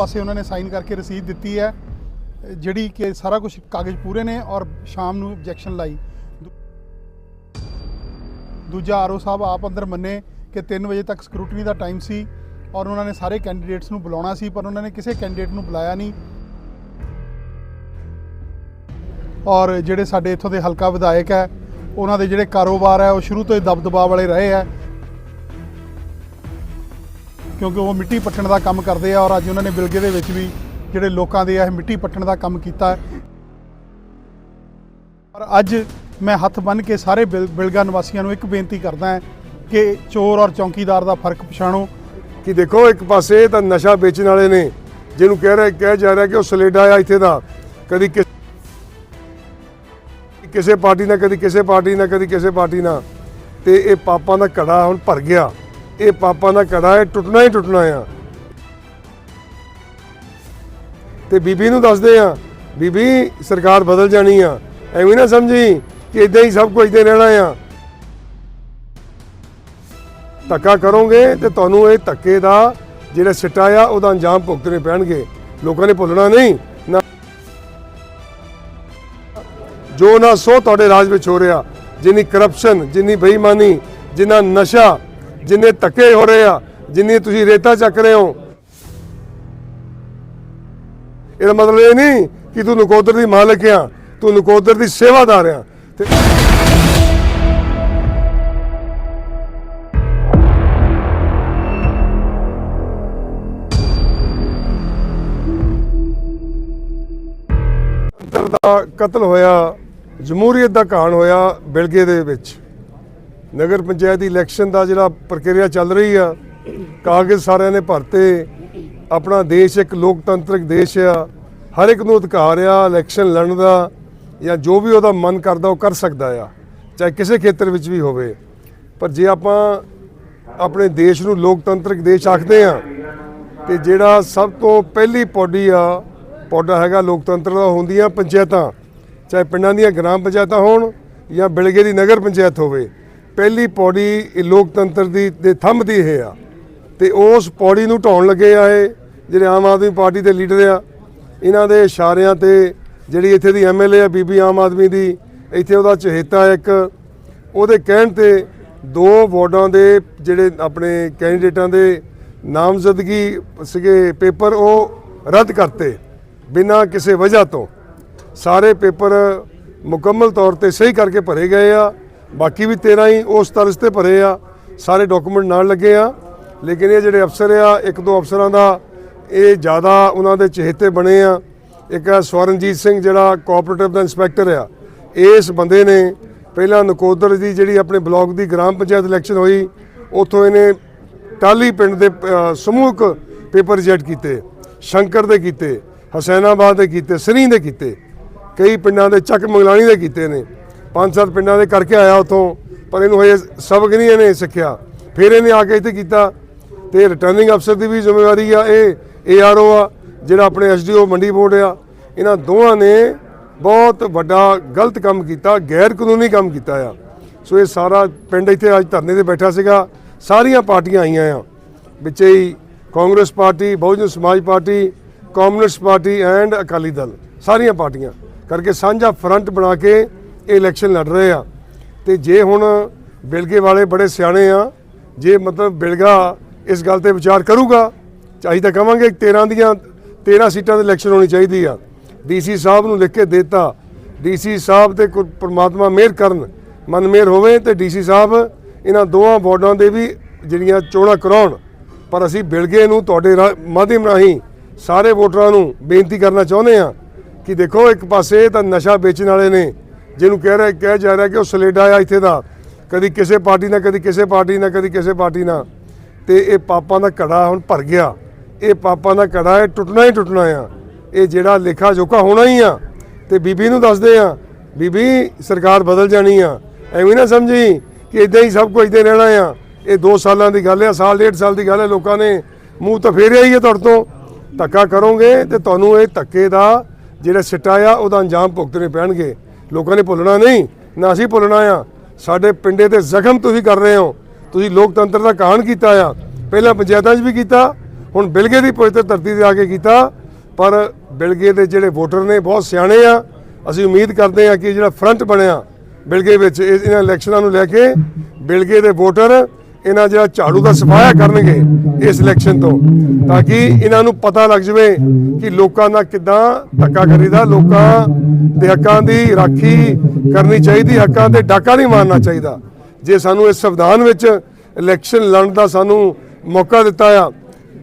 ਪਾਸੇ ਉਹਨਾਂ ਨੇ ਸਾਈਨ ਕਰਕੇ ਰਸੀਦ ਦਿੱਤੀ ਹੈ, ਜਿਹੜੀ ਕਿ ਸਾਰਾ ਕੁਝ ਕਾਗਜ਼ ਪੂਰੇ ਨੇ ਔਰ ਸ਼ਾਮ ਨੂੰ ਆਬਜੈਕਸ਼ਨ ਲਾਈ। ਦੂ- ਦੂਜਾ ਆਰਓ ਸਾਹਿਬ ਆਪ ਅੰਦਰ ਮੰਨੇ ਕਿ 3 ਵਜੇ ਤੱਕ ਸਕਰੂਟਨੀ ਦਾ ਟਾਈਮ ਸੀ ਔਰ ਉਹਨਾਂ ਨੇ ਸਾਰੇ ਕੈਂਡੀਡੇਟਸ ਨੂੰ ਬੁਲਾਉਣਾ ਸੀ, ਪਰ ਉਹਨਾਂ ਨੇ ਕਿਸੇ ਕੈਂਡੀਡੇਟ ਨੂੰ ਬੁਲਾਇਆ ਨਹੀਂ। ਔਰ ਜਿਹੜੇ ਸਾਡੇ ਇੱਥੋਂ ਦੇ ਹਲਕਾ ਵਿਧਾਇਕ ਹੈ, ਉਹਨਾਂ ਦੇ ਜਿਹੜੇ ਕਾਰੋਬਾਰ ਹੈ, ਉਹ ਸ਼ੁਰੂ ਤੋਂ ਹੀ ਦਬਦਬਾ ਵਾਲੇ ਰਹੇ ਹੈ। ਕਿਉਂਕਿ ਉਹ ਮਿੱਟੀ ਪੱਟਣ ਦਾ ਕੰਮ ਕਰਦੇ ਆ ਔਰ ਅੱਜ ਉਹਨਾਂ ਨੇ ਬਿਲਗੇ ਦੇ ਵਿੱਚ ਵੀ ਜਿਹੜੇ ਲੋਕਾਂ ਦੇ ਇਹ ਮਿੱਟੀ ਪੱਟਣ ਦਾ ਕੰਮ ਕੀਤਾ। ਹੈ ਪਰ ਅੱਜ ਮੈਂ ਹੱਥ ਬੰਨ੍ਹ ਕੇ ਸਾਰੇ ਬਿਲ- ਬਿਲਗਾ ਨਿਵਾਸੀਆਂ ਨੂੰ ਇੱਕ ਬੇਨਤੀ ਕਰਦਾ ਹਾਂ ਕਿ ਚੋਰ ਔਰ ਚੌਕੀਦਾਰ ਦਾ ਫ਼ਰਕ ਪਛਾਣੋ। ਕਿ ਦੇਖੋ, ਇੱਕ ਪਾਸੇ ਤਾਂ ਨਸ਼ਾ ਵੇਚਣ ਵਾਲੇ ਨੇ, ਜਿਹਨੂੰ ਕਹਿ ਰਿਹਾ, ਕਹਿ ਜਾ ਰਿਹਾ ਕਿ ਉਹ ਸਲੇਡਾ ਆ ਇੱਥੇ ਦਾ। ਕਦੀ ਕਿਸੇ ਪਾਰਟੀ ਨਾਲ, ਕਦੀ ਕਿਸੇ ਪਾਰਟੀ ਨਾਲ, ਕਦੀ ਕਿਸੇ ਪਾਰਟੀ ਨਾਲ। ਤੇ ਇਹ ਪਾਪਾਂ ਦਾ ਘੜਾ ਹੁਣ ਭਰ ਗਿਆ। ਇਹ ਪਾਪਾਂ ਦਾ ਘੜਾ ਹੈ, ਟੁੱਟਣਾ ਹੀ ਟੁੱਟਣਾ ਆ। ਤੇ ਬੀਬੀ ਨੂੰ ਦੱਸਦੇ ਆ, ਬੀਬੀ, ਸਰਕਾਰ ਬਦਲ ਜਾਣੀ ਆ। ਐਵੇਂ ਨਾ ਸਮਝੀ ਕਿ ਇਦਾਂ ਹੀ ਸਭ ਕੁਝ ਇਦਾਂ ਰਹਿਣਾ ਆ। ਧੱਕਾ ਕਰੋਗੇ ਤੇ ਤੁਹਾਨੂੰ ਇਹ ਧੱਕੇ ਦਾ ਜਿਹੜਾ ਸਿੱਟਾ ਆ, ਉਹਦਾ ਅੰਜਾਮ ਭੁਗਤਣੇ ਪੈਣਗੇ। ਲੋਕਾਂ ਨੇ ਭੁੱਲਣਾ ਨਹੀਂ। ਨਾ ਜੋ ਨਾ ਸੋ ਤੁਹਾਡੇ ਰਾਜ ਵਿੱਚ ਹੋ ਰਿਹਾ, ਜਿੰਨੀ ਕਰਪਸ਼ਨ ਜਿੰਨੀ ਬੇਈਮਾਨੀ, ਜਿੰਨਾ ਨਸ਼ਾ ਜਿੰਨੇ ਧੱਕੇ ਹੋ ਰਹੇ ਆ, ਜਿੰਨੀ ਤੁਸੀਂ ਰੇਤਾ ਚੱਕ ਰਹੇ ਹੋ। ਇਹਦਾ ਮਤਲਬ ਇਹ ਨਹੀਂ ਕਿ ਤੂੰ ਨਕੋਦਰ ਦੀ ਮਾਲਕ ਆ, ਤੂੰ ਨਕੋਦਰ ਦੀ ਸੇਵਾਦਾਰ ਆ। ਤੇ ਦਾ ਕਤਲ ਹੋਇਆ, ਜਮਹੂਰੀਅਤ ਦਾ ਕਹਾਣ ਹੋਇਆ ਬਿਲਗੇ ਦੇ ਵਿੱਚ। ਨਗਰ ਪੰਚਾਇਤ ਇਲੈਕਸ਼ਨ ਦਾ ਜਿਹੜਾ ਪ੍ਰਕਿਰਿਆ ਚੱਲ ਰਹੀ ਆ ਕਾਗਜ਼ ਸਾਰਿਆਂ ਨੇ ਭਰਤੇ, ਆਪਣਾ ਦੇਸ਼ ਇੱਕ ਲੋਕਤੰਤਰਿਕ ਦੇਸ਼ ਆ, ਹਰ ਇੱਕ ਨੂੰ ਅਧਿਕਾਰ ਆ ਇਲੈਕਸ਼ਨ ਲੜਨ ਦਾ ਜਾਂ ਜੋ ਵੀ ਉਹਦਾ ਮਨ ਕਰਦਾ ਉਹ ਕਰ ਸਕਦਾ ਆ, ਚਾਹੇ ਕਿਸੇ ਖੇਤਰ ਵਿੱਚ ਵੀ ਹੋਵੇ। ਪਰ ਜੇ ਆਪਾਂ ਆਪਣੇ ਦੇਸ਼ ਨੂੰ ਲੋਕਤੰਤਰਿਕ ਦੇਸ਼ ਆਖਦੇ ਆ, ਤੇ ਜਿਹੜਾ ਸਭ ਤੋਂ ਪਹਿਲੀ ਪੌੜੀ ਆ ਪੌਡਾ ਹੈਗਾ ਲੋਕਤੰਤਰ ਦਾ, ਹੁੰਦੀਆਂ ਪੰਚਾਇਤਾਂ, ਚਾਹੇ ਪਿੰਡਾਂ ਦੀਆਂ ਗ੍ਰਾਮ ਪੰਚਾਇਤਾਂ ਹੋਣ ਜਾਂ ਬਿਲਗੇ ਦੀ ਨਗਰ ਪੰਚਾਇਤ ਹੋਵੇ ਪਹਿਲੀ ਪੌੜੀ ਇਹ ਲੋਕਤੰਤਰ ਦੀ ਦੇ ਥੰਮ ਦੀ ਇਹ ਆ। ਤੇ ਉਸ ਪੌੜੀ ਨੂੰ ਢਾਉਣ ਲੱਗੇ ਆ ਇਹ ਜਿਹੜੇ ਆਮ ਆਦਮੀ ਪਾਰਟੀ ਦੇ ਲੀਡਰ ਆ। ਇਹਨਾਂ ਦੇ ਇਸ਼ਾਰਿਆਂ ਤੇ ਜਿਹੜੀ ਇੱਥੇ ਦੀ ਐਮਐਲਏ ਆ, ਬੀਬੀ ਆਮ ਆਦਮੀ ਦੀ, ਇੱਥੇ ਉਹਦਾ ਚਹੇਤਾ ਇੱਕ। ਉਹਦੇ ਕਹਿਣ ਤੇ ਦੋ ਵਾਰਡਾਂ ਦੇ ਜਿਹੜੇ ਆਪਣੇ ਕੈਂਡੀਡੇਟਾਂ ਦੇ ਨਾਮਜ਼ਦਗੀ ਸੀਗੇ ਪੇਪਰ ਉਹ ਰੱਦ ਕਰਤੇ ਬਿਨਾਂ ਕਿਸੇ ਵਜ੍ਹਾ ਤੋਂ। ਸਾਰੇ ਪੇਪਰ ਮੁਕੰਮਲ ਤੌਰ ਤੇ ਸਹੀ ਕਰਕੇ ਭਰੇ ਗਏ ਆ। ਬਾਕੀ ਵੀ 13 ਹੀ ਉਸ ਤਰਜ਼ ਤੇ ਭਰੇ ਆ, ਸਾਰੇ ਡਾਕੂਮੈਂਟ ਨਾਲ ਲੱਗੇ ਆ। ਲੇਕਿਨ ਇਹ ਜਿਹੜੇ ਅਫਸਰ ਆ, ਇੱਕ ਦੋ ਅਫਸਰਾਂ ਦਾ ਇਹ ਜ਼ਿਆਦਾ ਉਹਨਾਂ ਦੇ ਚਹੇਤੇ ਬਣੇ ਆ। ਇੱਕ ਆ ਸਵਰਨਜੀਤ ਸਿੰਘ ਜਿਹੜਾ ਕੋਆਪਰੇਟਿਵ ਦਾ ਇੰਸਪੈਕਟਰ ਆ। ਇਸ ਬੰਦੇ ਨੇ ਪਹਿਲਾਂ ਨਕੋਦਰ ਦੀ ਜਿਹੜੀ ਆਪਣੇ ਬਲਾਕ ਦੀ ਗ੍ਰਾਮ ਪੰਚਾਇਤ ਇਲੈਕਸ਼ਨ ਹੋਈ, ਉੱਥੋਂ ਇਹਨੇ ਟਾਲੀ ਪਿੰਡ ਦੇ ਸਮੂਹਕ ਪੇਪਰ ਰਿਜੈਕਟ ਕੀਤੇ, ਸ਼ੰਕਰ ਦੇ ਕੀਤੇ, ਹਸੈਨਾਬਾਦ ਦੇ ਕੀਤੇ, ਸਰੀ ਦੇ ਕੀਤੇ, ਕਈ ਪਿੰਡਾਂ ਦੇ ਚੱਕ ਮੰਗਲਾਣੀ ਦੇ ਕੀਤੇ ਨੇ। ਪੰਜ ਸੱਤ ਪਿੰਡਾਂ ਦੇ ਕਰਕੇ ਆਇਆ ਉਥੋਂ, ਪਰ ਇਹਨੂੰ ਹਜੇ ਸਬਕ ਨਹੀਂ ਇਹਨੇ ਸਿੱਖਿਆ। ਫਿਰ ਇਹਨੇ ਆ ਕੇ ਇੱਥੇ ਕੀਤਾ ਤੇ ਰਿਟਰਨਿੰਗ ਅਫਸਰ ਦੀ ਵੀ ਜ਼ਿੰਮੇਵਾਰੀ ਆ, ਇਹ ਏਆਰਓ ਆ, ਜਿਹੜਾ ਆਪਣੇ ਐਸਡੀਓ ਮੰਡੀ ਬੋਰਡ ਆ। ਇਹਨਾਂ ਦੋਵਾਂ ਨੇ ਬਹੁਤ ਵੱਡਾ ਗਲਤ ਕੰਮ ਕੀਤਾ ਗੈਰ ਕਾਨੂੰਨੀ ਕੰਮ ਕੀਤਾ ਆ। ਸੋ ਇਹ ਸਾਰਾ ਪਿੰਡ ਇੱਥੇ ਅੱਜ ਧਰਨੇ ਤੇ ਬੈਠਾ ਸੀਗਾ, ਸਾਰੀਆਂ ਪਾਰਟੀਆਂ ਆਈਆਂ ਆ। ਵਿੱਚ ਹੀ Congress party, Bahujan Samaj party, communist party and Akali Dal, ਸਾਰੀਆਂ ਪਾਰਟੀਆਂ। ਕਰਕੇ ਸਾਂਝਾ ਫਰੰਟ ਬਣਾ ਕੇ ਇਹ ਇਲੈਕਸ਼ਨ ਲੜ ਰਹੇ ਆ। ਤੇ ਜੇ ਹੁਣ ਬਿਲਗੇ ਵਾਲੇ ਬੜੇ ਸਿਆਣੇ ਆ, ਜੇ ਮਤਲਬ ਬਿਲਗਾ ਇਸ ਗੱਲ ਤੇ ਵਿਚਾਰ ਕਰੂਗਾ ਚਾਹੀ ਤਾਂ ਕਵਾਂਗੇ 13 ਦੀਆਂ 13 ਸੀਟਾਂ 'ਤੇ ਇਲੈਕਸ਼ਨ ਹੋਣੀ ਚਾਹੀਦੀ ਆ। ਡੀਸੀ ਸਾਹਿਬ ਨੂੰ ਲਿਖ ਕੇ ਦਿੱਤਾ। ਡੀਸੀ ਸਾਹਿਬ ਤੇ ਪਰਮਾਤਮਾ ਪ੍ਰਮਾਤਮਾ ਮਿਹਰ ਕਰਨ, ਮਨ ਮਿਹਰ ਹੋਵੇ ਤੇ ਡੀਸੀ ਸਾਹਿਬ ਇਹਨਾਂ ਦੋਵਾਂ ਬੋਰਡਾਂ ਦੇ ਵੀ ਜਿਹੜੀਆਂ ਚੋਣਾਂ ਕਰਾਉਣ। ਪਰ ਅਸੀਂ ਬਿਲਗੇ ਨੂੰ ਤੁਹਾਡੇ ਰਾ- ਮਾਧਿਅਮ ਰਾਹੀਂ ਸਾਰੇ ਵੋਟਰਾਂ ਨੂੰ ਬੇਨਤੀ ਕਰਨਾ ਚਾਹੁੰਦੇ ਆ ਕਿ ਦੇਖੋ ਇੱਕ ਪਾਸੇ ਤਾਂ ਨਸ਼ਾ ਵੇਚਣ ਵਾਲੇ ਨੇ ਜਿਹਨੂੰ ਕਹਿ ਰਿਹਾ ਕਹਿ ਜਾ ਰਿਹਾ ਕਿ ਉਹ ਸਲੇਡਾ ਆ ਇੱਥੇ ਦਾ। ਕਦੀ ਕਿਸੇ ਪਾਰਟੀ ਨਾਲ, ਕਦੀ ਕਿਸੇ ਪਾਰਟੀ ਨਾਲ, ਕਦੀ ਕਿਸੇ ਪਾਰਟੀ ਨਾਲ। ਤੇ ਇਹ ਪਾਪਾਂ ਦਾ ਘੜਾ ਹੁਣ ਭਰ ਗਿਆ। ਇਹ ਪਾਪਾਂ ਦਾ ਘੜਾ ਹੈ ਟੁੱਟਣਾ ਹੀ ਟੁੱਟਣਾ ਆ। ਇਹ ਜਿਹੜਾ ਲੇਖਾ ਜੋਖਾ ਹੋਣਾ ਹੀ ਆ। ਤੇ ਬੀਬੀ ਨੂੰ ਦੱਸਦੇ ਆ, ਬੀਬੀ, ਸਰਕਾਰ ਬਦਲ ਜਾਣੀ ਆ। ਐਵੇਂ ਨਾ ਸਮਝੀ ਕਿ ਇਦਾਂ ਹੀ ਸਭ ਕੁਝ ਇਦਾਂ ਰਹਿਣਾ ਆ। ਇਹ 2 ਸਾਲਾਂ ਦੀ ਗੱਲ ਆ, ਸਾਲ, ਡੇਢ ਸਾਲ ਦੀ ਗੱਲ ਹੈ ਲੋਕਾਂ ਨੇ। ਮੂੰਹ ਤਾਂ ਫੇਰਿਆ ਹੀ ਹੈ ਤੁਹਾਡੇ ਤੋਂ। ਧੱਕਾ ਕਰੋਗੇ ਤੇ ਤੁਹਾਨੂੰ ਇਹ ਧੱਕੇ ਦਾ ਜਿਹੜਾ ਸਿੱਟਾ ਆ, ਉਹਦਾ ਅੰਜਾਮ ਭੁਗਤਣੇ ਪੈਣਗੇ। ਲੋਕਾਂ ਨੇ ਭੁੱਲਣਾ ਨਹੀਂ, ਨਾ ਅਸੀਂ ਭੁੱਲਣਾ ਆ। ਸਾਡੇ ਪਿੰਡੇ ਤੇ ਜ਼ਖਮ ਤੁਸੀਂ ਕਰ ਰਹੇ ਹੋ। ਤੁਸੀਂ ਲੋਕਤੰਤਰ ਦਾ ਕਾਣ ਕੀਤਾ ਆ? ਪਹਿਲਾਂ ਪੰਚਾਇਤਾਂ 'ਚ ਵੀ ਕੀਤਾ, ਹੁਣ ਬਿਲਗੇ ਦੀ ਪੁੱਛ ਪਵਿੱਤਰ ਧਰਤੀ ਤੇ ਆ ਕੇ ਕੀਤਾ। ਪਰ ਬਿਲਗੇ ਦੇ ਜਿਹੜੇ ਵੋਟਰ ਨੇ, ਬਹੁਤ ਸਿਆਣੇ ਆ। ਅਸੀਂ ਉਮੀਦ ਕਰਦੇ ਆ ਕਿ ਜਿਹੜਾ ਫਰੰਟ ਬਣਿਆ ਬਿਲਗੇ ਵਿੱਚ, ਇਹ- ਇਹਨਾਂ ਇਲੈਕਸ਼ਨਾਂ ਨੂੰ ਲੈ ਕੇ ਬਿਲਗੇ ਦੇ ਵੋਟਰ ਇਹਨਾਂ ਜਿਹੜਾ ਝਾੜੂ ਦਾ ਸਫਾਇਆ ਕਰਨਗੇ ਇਸ ਇਲੈਕਸ਼ਨ ਤੋਂ, ਤਾਂ ਕਿ ਇਹਨਾਂ ਨੂੰ ਪਤਾ ਲੱਗ ਜਵੇ ਕਿ ਲੋਕਾਂ ਨਾਲ ਕਿਦਾਂ ਧੱਕਾ ਕਰੀਦਾ, ਲੋਕਾਂ ਦੇ ਹੱਕਾਂ ਦੀ ਰਾਖੀ ਕਰਨੀ ਚਾਹੀਦੀ, ਹੱਕਾਂ ਤੇ ਡਾਕਾ ਨਹੀਂ ਮਾਰਨਾ ਚਾਹੀਦਾ। ਜੇ ਸਾਨੂੰ ਇਸ ਸੰਵਿਧਾਨ ਵਿੱਚ ਇਲੈਕਸ਼ਨ ਲੜਨ ਦਾ ਸਾਨੂੰ ਮੌਕਾ ਦਿੱਤਾ ਆ,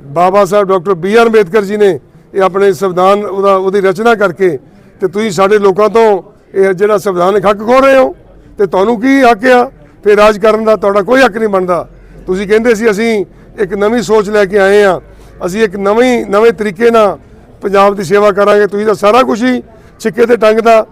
Baba Sahib doctor B R Ambedkar ji ਨੇ ਇਹ ਆਪਣੇ ਸੰਵਿਧਾਨ ਉਹਦਾ, ਉਹਦੀ ਰਚਨਾ ਕਰਕੇ ਤੇ ਤੁਸੀਂ ਸਾਡੇ ਲੋਕਾਂ ਤੋਂ ਇਹ ਜਿਹੜਾ ਸੰਵਿਧਾਨ ਹੱਕ ਖੋ ਰਹੇ ਹੋ, ਤੇ ਤੁਹਾਨੂੰ ਕੀ ਹੱਕ ਆ? ਫਿਰ ਰਾਜ ਕਰਨ ਦਾ ਤੁਹਾਡਾ ਕੋਈ ਹੱਕ ਨਹੀਂ ਬਣਦਾ। ਤੁਸੀਂ ਕਹਿੰਦੇ ਸੀ ਅਸੀਂ ਇੱਕ ਨਵੀਂ ਸੋਚ ਲੈ ਕੇ ਆਏ ਆ ਅਸੀਂ ਇੱਕ ਨਵੀਂ, ਨਵੇਂ ਤਰੀਕੇ ਨਾਲ ਪੰਜਾਬ ਦੀ ਸੇਵਾ ਕਰਾਂਗੇ। ਤੁਸੀਂ ਤਾਂ ਸਾਰਾ ਕੁਝ ਹੀ ਛਿੱਕੇ ਤੇ ਟੰਗਦਾ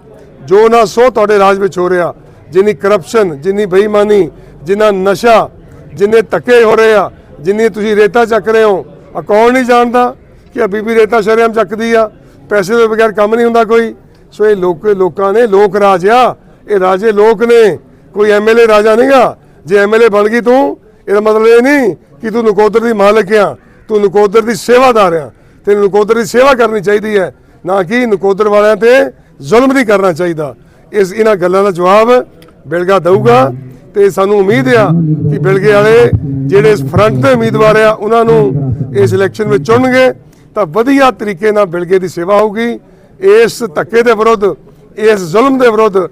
ਜੋ ਨਾ ਸੋ ਤੁਹਾਡੇ ਰਾਜ ਵਿੱਚ ਹੋ ਰਿਹਾ। ਜਿੰਨੀ ਕਰਪਸ਼ਨ ਜਿੰਨੀ ਬੇਈਮਾਨੀ, ਜਿੰਨਾ ਨਸ਼ਾ, ਜਿੰਨੇ ਧੱਕੇ ਹੋ ਰਹੇ ਆ, ਜਿੰਨੀ ਤੁਸੀਂ ਰੇਤਾ ਚੱਕ ਰਹੇ ਹੋ। ਆ ਕੌਣ ਨਹੀਂ ਜਾਣਦਾ ਕਿ ਆ ਬੀਬੀ ਰੇਤਾ ਸ਼ਰੇਆਮ ਚੱਕਦੀ ਆ। ਪੈਸੇ ਦੇ ਬਗੈਰ ਕੰਮ ਨਹੀਂ ਹੁੰਦਾ ਕੋਈ। ਸੋ ਇਹ ਲੋਕ, ਲੋਕਾਂ ਨੇ ਲੋਕ ਰਾਜ ਆ। ਇਹ ਰਾਜੇ ਲੋਕ ਨੇ। ਕੋਈ ਐਮਐਲਏ ਰਾਜਾ ਨਹੀਂਗਾ ਜੇ ਐਮਐਲਏ ਬਣ ਗਈ ਤੂੰ, ਇਹਦਾ ਮਤਲਬ ਇਹ ਨਹੀਂ ਕਿ ਤੂੰ ਨਕੋਦਰ ਦੀ ਮਾਲਕ ਆ। ਤੂੰ ਨਕੋਦਰ ਦੀ ਸੇਵਾਦਾਰ ਆ। ਤੇ ਨਕੋਦਰ ਦੀ ਸੇਵਾ ਕਰਨੀ ਚਾਹੀਦੀ ਹੈ। ਨਾ ਕਿ ਨਕੋਦਰ ਵਾਲਿਆਂ ਤੇ ਜ਼ੁਲਮ ਨਹੀਂ ਕਰਨਾ ਚਾਹੀਦਾ। ਇਸ ਇਹਨਾਂ ਗੱਲਾਂ ਦਾ ਜਵਾਬ ਬਿਲਗਾ ਦਊਗਾ। ਤੇ ਸਾਨੂੰ ਉਮੀਦ ਆ ਕਿ ਬਿਲਗੇ ਵਾਲੇ ਜਿਹੜੇ ਇਸ ਫਰੰਟ ਦੇ ਉਮੀਦਵਾਰ ਆ, ਉਹਨਾਂ ਨੂੰ ਇਸ ਇਲੈਕਸ਼ਨ ਵਿੱਚ ਚੁਣਨਗੇ। ਤਾਂ ਵਧੀਆ ਤਰੀਕੇ ਨਾਲ ਬਿਲਗੇ ਦੀ ਸੇਵਾ ਹੋਊਗੀ। ਇਸ ਧੱਕੇ ਦੇ ਵਿਰੁੱਧ, ਇਸ ਜ਼ੁਲਮ ਦੇ ਵਿਰੁੱਧ